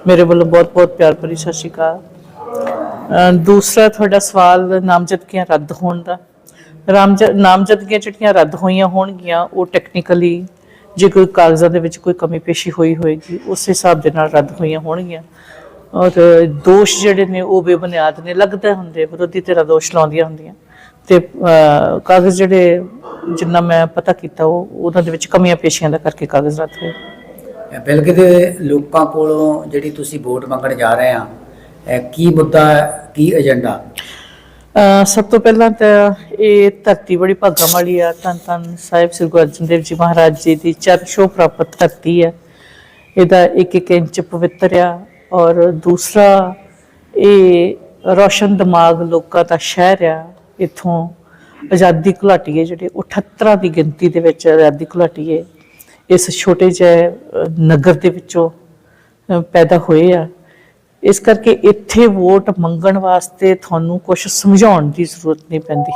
ਮੇਰੇ ਵੱਲੋਂ ਬਹੁਤ-ਬਹੁਤ ਪਿਆਰ ਭਰੀ ਸਤਿ ਸ਼੍ਰੀ ਅਕਾਲ। ਦੂਸਰਾ ਤੁਹਾਡਾ ਸਵਾਲ, ਨਾਮਜ਼ਦਗੀਆਂ ਰੱਦ ਹੋਣ ਦਾ। ਰਾਮਜ, ਨਾਮਜ਼ਦਗੀਆਂ ਜਿਹੜੀਆਂ ਰੱਦ ਹੋਈਆਂ ਹੋਣਗੀਆਂ, ਉਹ ਟੈਕਨੀਕਲੀ ਜੇ ਕੋਈ ਕਾਗਜ਼ਾਂ ਦੇ ਵਿੱਚ ਕੋਈ ਕਮੀ ਪੇਸ਼ੀ ਹੋਈ ਹੋਏਗੀ, ਉਸ ਹਿਸਾਬ ਦੇ ਨਾਲ ਰੱਦ ਹੋਈਆਂ ਹੋਣਗੀਆਂ। ਔਰ ਦੋਸ਼ ਜਿਹੜੇ ਨੇ, ਉਹ ਬੇਬੁਨਿਆਦ ਨੇ, ਲੱਗਦਾ ਹੁੰਦੇ ਵਿਰੋਧੀ ਧਿਰਾਂ ਦੋਸ਼ ਲਾਉਂਦੀਆਂ ਹੁੰਦੀਆਂ। ਤੇ ਕਾਗਜ਼ ਜਿਹੜੇ ਜਿੰਨਾ ਮੈਂ ਪਤਾ ਕੀਤਾ ਉਹ ਉਹਨਾਂ ਦੇ ਵਿੱਚ ਕਮੀਆਂ ਪੇਸ਼ੀਆਂ ਦਾ ਕਰਕੇ ਕਾਗਜ਼ ਰੱਦ ਹੋਏ ਬਿਲਕ ਦੇ ਲੋਕਾਂ ਕੋਲੋਂ ਜਿਹੜੀ ਤੁਸੀਂ ਵੋਟ ਮੰਗਣ ਜਾ ਰਹੇ ਆ ਇਹ ਕੀ ਮੁੱਦਾ ਹੈ, ਕੀ ਏਜੰਡਾ? ਸਭ ਤੋਂ ਪਹਿਲਾਂ ਤਾਂ ਇਹ ਧਰਤੀ ਬੜੀ ਭਾਗਾਂ ਵਾਲੀ ਆ। ਧੰਨ ਧੰਨ ਸਾਹਿਬ ਸ੍ਰੀ ਗੁਰੂ ਅਰਜਨ ਦੇਵ ਜੀ ਮਹਾਰਾਜ ਜੀ ਦੀ ਛੋਹ ਪ੍ਰਾਪਤ ਧਰਤੀ ਹੈ ਇਹਦਾ ਇੱਕ ਇੱਕ ਇੰਚ ਪਵਿੱਤਰ ਆ ਔਰ ਦੂਸਰਾ ਇਹ ਰੋਸ਼ਨ ਦਿਮਾਗ ਲੋਕਾਂ ਦਾ ਸ਼ਹਿਰ ਆ। ਇੱਥੋਂ ਆਜ਼ਾਦੀ ਘੁਲਾਟੀਏ ਜਿਹੜੇ ਉਹ 78 ਦੀ ਗਿਣਤੀ ਦੇ ਵਿੱਚ ਆਜ਼ਾਦੀ ਘੁਲਾਟੀਏ, ਇਸ ਛੋਟੇ ਜਿਹੇ ਨਗਰ ਦੇ ਵਿੱਚੋਂ ਪੈਦਾ ਹੋਏ ਆ। ਇਸ ਕਰਕੇ ਇੱਥੇ ਵੋਟ ਮੰਗਣ ਵਾਸਤੇ ਤੁਹਾਨੂੰ ਕੁਝ ਸਮਝਾਉਣ ਦੀ ਜ਼ਰੂਰਤ ਨਹੀਂ ਪੈਂਦੀ।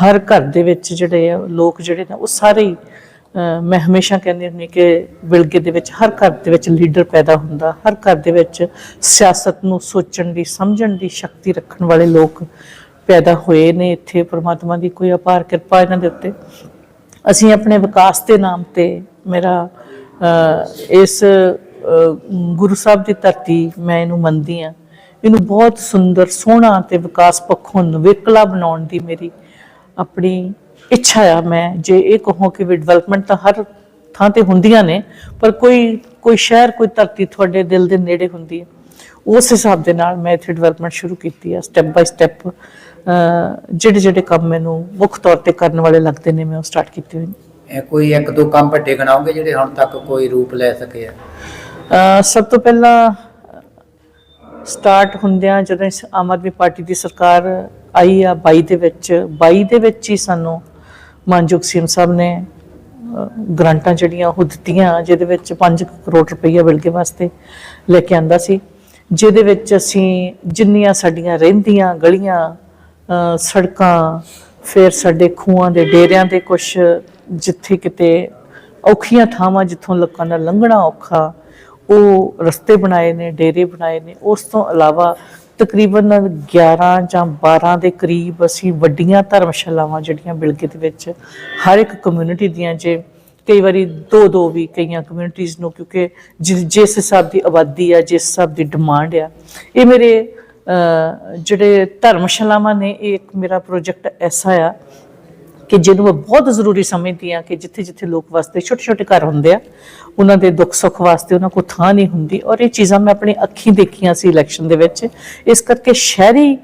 ਹਰ ਘਰ ਦੇ ਵਿੱਚ ਜਿਹੜੇ ਆ, ਲੋਕ ਜਿਹੜੇ ਨੇ ਉਹ ਸਾਰੇ ਹੀ ਮੈਂ ਹਮੇਸ਼ਾ ਕਹਿੰਦੀ ਹੁੰਦੀ ਕਿ ਵਿਲਗੇ ਦੇ ਵਿੱਚ ਹਰ ਘਰ ਦੇ ਵਿੱਚ ਲੀਡਰ ਪੈਦਾ ਹੁੰਦਾ। ਹਰ ਘਰ ਦੇ ਵਿੱਚ ਸਿਆਸਤ ਨੂੰ ਸੋਚਣ ਦੀ, ਸਮਝਣ ਦੀ ਸ਼ਕਤੀ ਰੱਖਣ ਵਾਲੇ ਲੋਕ ਪੈਦਾ ਹੋਏ ਨੇ ਇੱਥੇ, ਪ੍ਰਮਾਤਮਾ ਦੀ ਕੋਈ ਅਪਾਰ ਕਿਰਪਾ ਇਹਨਾਂ ਦੇ ਉੱਤੇ। ਅਸੀਂ ਆਪਣੇ ਵਿਕਾਸ ਦੇ ਨਾਮ ਤੇ ਮੇਰਾ ਇਸ ਗੁਰੂ ਸਾਹਿਬ ਦੀ ਧਰਤੀ ਮੈਂ ਇਹਨੂੰ ਮੰਨਦੀ ਆ ਇਹਨੂੰ ਬਹੁਤ ਸੁੰਦਰ, ਸੋਹਣਾ ਤੇ ਵਿਕਾਸ ਪੱਖੋਂ ਨਵੇਕਲਾ ਬਣਾਉਣ ਦੀ ਮੇਰੀ ਆਪਣੀ ਇੱਛਾ ਆ ਮੈਂ। ਜੇ ਇਹ ਕਹੋ ਕਿ ਵੀ ਡਿਵੈਲਪਮੈਂਟ ਤਾਂ ਹਰ ਥਾਂ ਤੇ ਹੁੰਦੀਆਂ ਨੇ, ਪਰ ਕੋਈ ਕੋਈ ਸ਼ਹਿਰ, ਕੋਈ ਧਰਤੀ ਤੁਹਾਡੇ ਦਿਲ ਦੇ ਨੇੜੇ ਹੁੰਦੀ ਹੈ। ਉਸ ਹਿਸਾਬ ਦੇ ਨਾਲ ਮੈਂ ਇੱਥੇ ਡਿਵੈਲਪਮੈਂਟ ਸ਼ੁਰੂ ਕੀਤੀ ਆ ਸਟੈਪ ਬਾਈ ਸਟੈਪ ਜਿਹੜੇ ਜਿਹੜੇ ਕੰਮ ਮੈਨੂੰ ਮੁੱਖ ਤੌਰ ਤੇ ਕਰਨ ਵਾਲੇ ਲੱਗਦੇ ਨੇ ਮੈਂ ਉਹ ਸਟਾਰਟ ਕੀਤੇ ਹੋਏ ਨੇ। ਇਹ ਕੋਈ ਇੱਕ ਦੋ ਕੰਮ ਵੱਡੇ ਗਣਾਓਗੇ ਜਿਹੜੇ ਹੁਣ ਤੱਕ ਕੋਈ ਰੂਪ ਲੈ ਸਕੇ ਆ? ਸਭ ਤੋਂ ਪਹਿਲਾਂ ਸਟਾਰਟ ਹੁੰਦਿਆਂ ਜਦੋਂ ਇਸ ਆਮ ਆਦਮੀ ਪਾਰਟੀ ਦੀ ਸਰਕਾਰ ਆਈ ਆ 22 ਦੇ ਵਿੱਚ 22 ਦੇ ਵਿੱਚ ਹੀ ਸਾਨੂੰ ਮਾਨਯੋਗ ਸੀਐਮ ਸਾਹਿਬ ਨੇ ਗ੍ਰਾਂਟਾਂ ਜਿਹੜੀਆਂ ਉਹ ਦਿੱਤੀਆਂ ਜਿਹਦੇ ਵਿੱਚ 5 ਕਰੋੜ ਰੁਪਈਆ ਬਿਲਗੇ ਵਾਸਤੇ ਲੈ ਕੇ ਆਂਦਾ ਸੀ। ਜਿਹਦੇ ਵਿੱਚ ਅਸੀਂ ਜਿੰਨੀਆਂ ਸਾਡੀਆਂ ਰਹਿੰਦੀਆਂ ਗਲੀਆਂ ਸੜਕਾਂ, ਫਿਰ ਸਾਡੇ ਖੂਹਾਂ ਦੇ ਡੇਰਿਆਂ ਦੇ ਕੁਝ ਜਿੱਥੇ ਕਿਤੇ ਔਖੀਆਂ ਥਾਵਾਂ ਜਿੱਥੋਂ ਲੋਕਾਂ ਦਾ ਲੰਘਣਾ ਔਖਾ, ਉਹ ਰਸਤੇ ਬਣਾਏ ਨੇ, ਡੇਰੇ ਬਣਾਏ ਨੇ, ਉਸ ਤੋਂ ਇਲਾਵਾ ਤਕਰੀਬਨ 11 ਜਾਂ 12 ਦੇ ਕਰੀਬ ਅਸੀਂ ਵੱਡੀਆਂ ਧਰਮਸ਼ਾਲਾਵਾਂ ਜਿਹੜੀਆਂ ਬਿਲਗੇ ਦੇ ਵਿੱਚ ਹਰ ਇੱਕ ਕਮਿਊਨਿਟੀ ਦੀਆਂ ਜੇ ਕਈ ਵਾਰੀ ਦੋ ਦੋ ਵੀ ਕਈਆਂ ਕਮਿਊਨਿਟੀਆਂ ਨੂੰ ਕਿਉਂਕਿ ਜਿ- ਜਿਸ ਹਿਸਾਬ ਦੀ ਆਬਾਦੀ ਆ, ਜਿਸ ਹਿਸਾਬ ਦੀ ਡਿਮਾਂਡ ਆ, ਇਹ ਮੇਰੇ ਜਿਹੜੇ ਧਰਮਸ਼ਾਲਾਵਾਂ ਨੇ, ਇਹ ਇੱਕ ਮੇਰਾ ਪ੍ਰੋਜੈਕਟ ਐਸਾ ਆ ਕਿ ਜਿਹਨੂੰ ਮੈਂ ਬਹੁਤ ਜ਼ਰੂਰੀ ਸਮਝਦੀ ਆ ਕਿ ਜਿੱਥੇ ਜਿੱਥੇ ਲੋਕ ਵਾਸਤੇ ਛੋਟੇ ਛੋਟੇ ਘਰ ਹੁੰਦੇ ਆ, ਉਹਨਾਂ ਦੇ ਦੁੱਖ ਸੁੱਖ ਵਾਸਤੇ ਉਹਨਾਂ ਕੋਲ ਥਾਂ ਨਹੀਂ ਹੁੰਦੀ ਔਰ ਇਹ ਚੀਜ਼ਾਂ ਮੈਂ ਆਪਣੀ ਅੱਖੀਂ ਦੇਖੀਆਂ ਸੀ ਇਲੈਕਸ਼ਨ ਦੇ ਵਿੱਚ। ਇਸ ਕਰਕੇ ਸ਼ਹਿਰੀ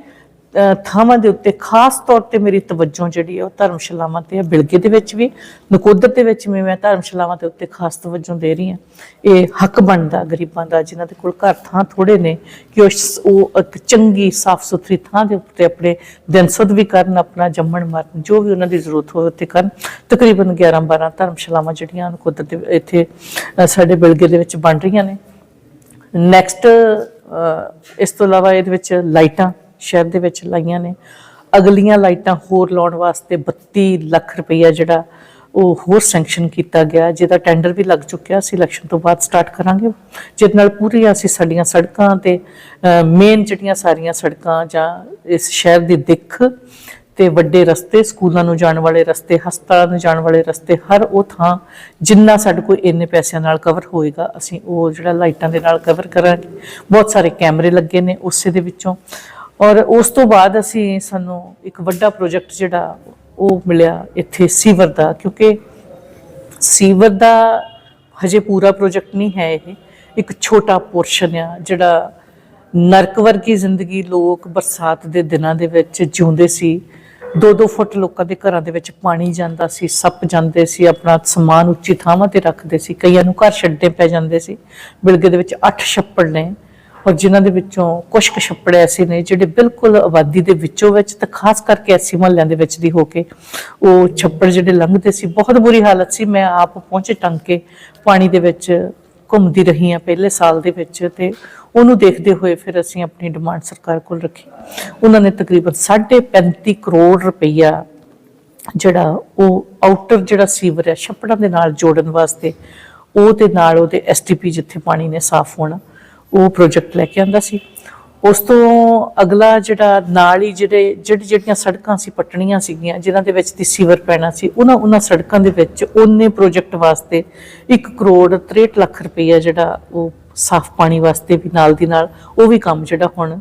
ਥਾਵਾਂ ਦੇ ਉੱਤੇ ਖਾਸ ਤੌਰ ਤੇ ਮੇਰੀ ਤਵੱਜੋ ਜਿਹੜੀ ਹੈ ਉਹ ਧਰਮਸ਼ਾਲਾਵਾਂ ਤੇ ਹੈ, ਬਿਲਗੇ ਦੇ ਵਿੱਚ ਵੀ, ਨਕੋਦਰ ਦੇ ਵਿੱਚ ਵੀ ਮੈਂ ਧਰਮਸ਼ਾਲਾਵਾਂ ਦੇ ਉੱਤੇ ਖਾਸ ਤਵੱਜੋ ਦੇ ਰਹੀ ਹਾਂ। ਇਹ ਹੱਕ ਬਣਦਾ ਗਰੀਬਾਂ ਦਾ, ਜਿਨ੍ਹਾਂ ਦੇ ਕੋਲ ਘਰ ਥਾਂ ਥੋੜੇ ਨੇ, ਕਿ ਉਹ ਇੱਕ ਚੰਗੀ ਸਾਫ਼ ਸੁਥਰੀ ਥਾਂ ਦੇ ਉੱਤੇ ਆਪਣੇ ਦਿਨ ਸੁਧ ਵੀ ਕਰਨ, ਆਪਣਾ ਜੰਮਣ ਮਰਨ, ਜੋ ਵੀ ਉਹਨਾਂ ਦੀ ਜ਼ਰੂਰਤ ਹੋਵੇ ਉੱਤੇ ਕਰਨ। ਤਕਰੀਬਨ 11 12 ਧਰਮਸ਼ਾਲਾਵਾਂ ਜਿਹੜੀਆਂ ਨਕੋਦਰ ਦੇ ਇੱਥੇ ਸਾਡੇ ਬਿਲਗੇ ਦੇ ਵਿੱਚ ਬਣ ਰਹੀਆਂ ਨੇ। ਨੈਕਸਟ ਇਸ ਤੋਂ ਇਲਾਵਾ ਇਹਦੇ ਵਿੱਚ ਲਾਈਟਾਂ ਸ਼ਹਿਰ ਦੇ ਵਿੱਚ ਲਾਈਆਂ ਨੇ। ਅਗਲੀਆਂ ਲਾਈਟਾਂ ਹੋਰ ਲਾਉਣ ਵਾਸਤੇ 32 ਲੱਖ ਰੁਪਈਆ ਜਿਹੜਾ ਉਹ ਹੋਰ ਸੈਂਕਸ਼ਨ ਕੀਤਾ ਗਿਆ। ਜਿਹਦਾ ਟੈਂਡਰ ਵੀ ਲੱਗ ਚੁੱਕਿਆ। ਸੀ ਇਲੈਕਸ਼ਨ ਤੋਂ ਬਾਅਦ ਸਟਾਰਟ ਕਰਾਂਗੇ। ਜਿਹਦੇ ਨਾਲ ਪੂਰੀਆਂ ਅਸੀਂ ਸਾਡੀਆਂ ਸੜਕਾਂ ਤੇ ਮੇਨ ਜਿਹੜੀਆਂ ਸਾਰੀਆਂ ਸੜਕਾਂ ਜਾਂ ਇਸ ਸ਼ਹਿਰ ਦੀ ਦਿੱਖ ਤੇ ਵੱਡੇ ਰਸਤੇ, ਸਕੂਲਾਂ ਨੂੰ ਜਾਣ ਵਾਲੇ ਰਸਤੇ, ਹਸਪਤਾਲਾਂ ਨੂੰ ਜਾਣ ਵਾਲੇ ਰਸਤੇ, ਹਰ ਉਹ ਥਾਂ ਜਿੰਨਾ ਸਾਡੇ ਕੋਲ ਇੰਨੇ ਪੈਸਿਆਂ ਨਾਲ ਕਵਰ ਹੋਏਗਾ, ਅਸੀਂ ਉਹ ਜਿਹੜਾ ਲਾਈਟਾਂ ਦੇ ਨਾਲ ਕਵਰ ਕਰਾਂਗੇ। ਬਹੁਤ ਸਾਰੇ ਕੈਮਰੇ ਲੱਗੇ ਨੇ। ਉਸੇ ਦੇ ਵਿੱਚੋਂ ਔਰ ਉਸ ਤੋਂ ਬਾਅਦ ਅਸੀਂ ਸਾਨੂੰ ਇੱਕ ਵੱਡਾ ਪ੍ਰੋਜੈਕਟ ਜਿਹੜਾ ਉਹ ਮਿਲਿਆ ਇੱਥੇ ਸੀਵਰ ਦਾ, ਕਿਉਂਕਿ ਸੀਵਰ ਦਾ ਹਜੇ ਪੂਰਾ ਪ੍ਰੋਜੈਕਟ ਨਹੀਂ ਹੈ ਇਹ। ਇੱਕ ਛੋਟਾ ਪੋਰਸ਼ਨ ਆ ਜਿਹੜਾ ਨਰਕ ਵਰਗੀ ਜ਼ਿੰਦਗੀ ਲੋਕ ਬਰਸਾਤ ਦੇ ਦਿਨਾਂ ਦੇ ਵਿੱਚ ਜਿਉਂਦੇ ਸੀ। ਦੋ ਦੋ ਫੁੱਟ ਲੋਕਾਂ ਦੇ ਘਰਾਂ ਦੇ ਵਿੱਚ ਪਾਣੀ ਜਾਂਦਾ ਸੀ, ਸੱਪ ਜਾਂਦੇ ਸੀ, ਆਪਣਾ ਸਮਾਨ ਉੱਚੀ ਥਾਵਾਂ ਤੇ ਰੱਖਦੇ ਸੀ, ਕਈਆਂ ਨੂੰ ਘਰ ਛੱਡਣੇ ਪੈ ਜਾਂਦੇ ਸੀ। ਬਿਲਗੇ ਦੇ ਵਿੱਚ 8 ਛੱਪੜ ਨੇ। ਔਰ ਜਿਨ੍ਹਾਂ ਦੇ ਵਿੱਚੋਂ ਕੁਝ ਕੁ ਛੱਪੜ ਐਸੇ ਨੇ ਜਿਹੜੇ ਬਿਲਕੁਲ ਆਬਾਦੀ ਦੇ ਵਿੱਚੋਂ ਵਿੱਚ ਤੇ ਖਾਸ ਕਰਕੇ ਐਸੀ ਮੁਹੱਲਿਆਂ ਦੇ ਵਿੱਚ ਦੀ ਹੋ ਕੇ ਉਹ ਛੱਪੜ ਜਿਹੜੇ ਲੰਘਦੇ ਸੀ, ਬਹੁਤ ਬੁਰੀ ਹਾਲਤ ਸੀ। ਮੈਂ ਆਪ ਪਹੁੰਚੇ ਟੰਗ ਕੇ ਪਾਣੀ ਦੇ ਵਿੱਚ ਘੁੰਮਦੀ ਰਹੀ ਹਾਂ ਪਹਿਲੇ ਸਾਲ ਦੇ ਵਿੱਚ ਤੇ ਉਹਨੂੰ ਦੇਖਦੇ ਹੋਏ ਫਿਰ ਅਸੀਂ ਆਪਣੀ ਡਿਮਾਂਡ ਸਰਕਾਰ ਕੋਲ ਰੱਖੀ। ਉਹਨਾਂ ਨੇ ਤਕਰੀਬਨ 35 ਕਰੋੜ ਰੁਪਈਆ ਜਿਹੜਾ ਉਹ ਆਊਟਰ ਜਿਹੜਾ ਸੀਵਰ ਹੈ, ਛੱਪੜਾਂ ਦੇ ਨਾਲ ਜੋੜਨ ਵਾਸਤੇ ਉਹ ਤੇ ਨਾਲ ਉਹਦੇ ਐਸਟੀਪੀ ਜਿੱਥੇ ਪਾਣੀ ਨੇ ਸਾਫ਼ ਹੋਣਾ ਉਹ ਪ੍ਰੋਜੈਕਟ ਲੈ ਕੇ ਆਂਦਾ ਸੀ। ਉਸ ਤੋਂ ਅਗਲਾ ਜਿਹੜਾ ਨਾਲ ਹੀ ਜਿਹੜੇ, ਜਿਹੜੀ, ਜਿਹੜੀਆਂ ਸੜਕਾਂ ਸੀ, ਪਟਣੀਆਂ ਸੀਗੀਆਂ, ਜਿਨ੍ਹਾਂ ਦੇ ਵਿੱਚ ਦੀ ਸੀਵਰ ਪੈਣਾ ਸੀ, ਉਹਨਾਂ ਉਹਨਾਂ ਸੜਕਾਂ ਦੇ ਵਿੱਚ ਉਹਨੇ ਪ੍ਰੋਜੈਕਟ ਵਾਸਤੇ 1 ਕਰੋੜ 63 ਲੱਖ ਰੁਪਈਆ ਜਿਹੜਾ ਉਹ ਸਾਫ਼ ਪਾਣੀ ਵਾਸਤੇ ਵੀ ਨਾਲ ਦੀ ਨਾਲ ਉਹ ਵੀ ਕੰਮ ਜਿਹੜਾ ਹੁਣ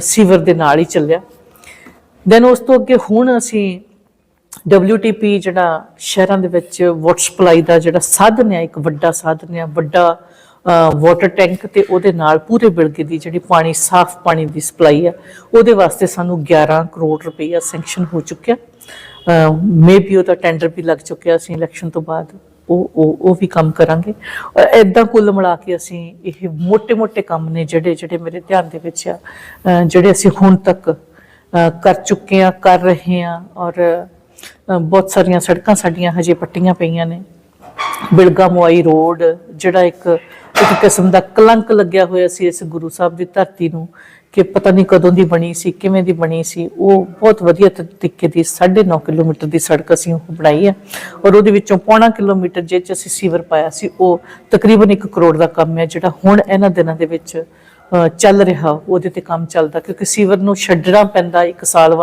ਸੀਵਰ ਦੇ ਨਾਲ ਹੀ ਚੱਲਿਆ। ਦੈਨ ਉਸ ਤੋਂ ਅੱਗੇ ਹੁਣ ਅਸੀਂ WTP ਜਿਹੜਾ ਸ਼ਹਿਰਾਂ ਦੇ ਵਿੱਚ ਵਾਟਰ ਸਪਲਾਈ ਦਾ ਜਿਹੜਾ ਸਾਧਨ ਹੈ ਇੱਕ ਵੱਡਾ ਸਾਧਨ ਹੈ ਵੱਡਾ ਵਾਟਰ ਟੈਂਕ ਤੇ ਉਹਦੇ ਨਾਲ ਪੂਰੇ ਬਿਲਗੇ ਦੀ ਜਿਹੜੀ ਪਾਣੀ, ਸਾਫ਼ ਪਾਣੀ ਦੀ ਸਪਲਾਈ ਆ, ਉਹਦੇ ਵਾਸਤੇ ਸਾਨੂੰ 11 ਕਰੋੜ ਰੁਪਈਆ ਸੈਂਕਸ਼ਨ ਹੋ ਚੁੱਕਿਆ। ਮੇਬੀ ਉਹਦਾ ਟੈਂਡਰ ਵੀ ਲੱਗ ਚੁੱਕਿਆ ਅਸੀਂ ਇਲੈਕਸ਼ਨ ਤੋਂ ਬਾਅਦ। ਉਹ ਉਹ ਉਹ ਵੀ ਕੰਮ ਕਰਾਂਗੇ। ਔਰ ਐਦਾਂ ਕੁੱਲ ਮਿਲਾ ਕੇ ਅਸੀਂ ਇਹ ਮੋਟੇ ਮੋਟੇ ਕੰਮ ਨੇ ਜਿਹੜੇ ਜਿਹੜੇ ਮੇਰੇ ਧਿਆਨ ਦੇ ਵਿੱਚ ਆ। ਜਿਹੜੇ ਅਸੀਂ ਹੁਣ ਤੱਕ ਕਰ ਚੁੱਕੇ ਆ, ਕਰ ਰਹੇ ਆ ਔਰ ਬਹੁਤ ਸਾਰੀਆਂ ਸੜਕਾਂ ਸਾਡੀਆਂ ਹਜੇ ਪੱਟੀਆਂ ਪਈਆਂ ਨੇ। ਬਿਲਗਾ ਮੋਈ ਰੋਡ, ਜਿਹੜਾ ਇੱਕ ਇੱਕ ਕਿਸਮ ਦਾ ਕਲੰਕ ਲੱਗਿਆ ਹੋਇਆ ਸੀ ਇਸ ਗੁਰੂ ਸਾਹਿਬ ਦੀ ਧਰਤੀ ਨੂੰ, ਕਿ ਪਤਾ ਨਹੀਂ ਕਦੋਂ ਦੀ ਬਣੀ ਸੀ, ਕਿਵੇਂ ਦੀ ਬਣੀ ਸੀ, ਉਹ ਬਹੁਤ ਵਧੀਆ ਤਰੀਕੇ ਦੀ 9.5 ਕਿਲੋਮੀਟਰ ਦੀ ਸੜਕ ਅਸੀਂ ਉਹ ਬਣਾਈ ਹੈ ਔਰ ਉਹਦੇ ਵਿੱਚੋਂ ਪੌਣਾ ਕਿਲੋਮੀਟਰ ਜੇ ਚ ਅਸੀਂ ਸੀਵਰ ਪਾਇਆ ਸੀ, ਉਹ ਤਕਰੀਬਨ 1 ਕਰੋੜ ਦਾ ਕੰਮ ਹੈ, ਜਿਹੜਾ ਹੁਣ ਇਹਨਾਂ ਦਿਨਾਂ ਦੇ ਵਿੱਚ ਚੱਲ ਰਿਹਾ, ਉਹਦੇ ਤੇ ਕੰਮ ਚੱਲਦਾ, ਕਿਉਂਕਿ ਸੀਵਰ ਨੂੰ ਛੱਡਣਾ ਪੈਂਦਾ ਇੱਕ ਸਾਲ ਬਾਅਦ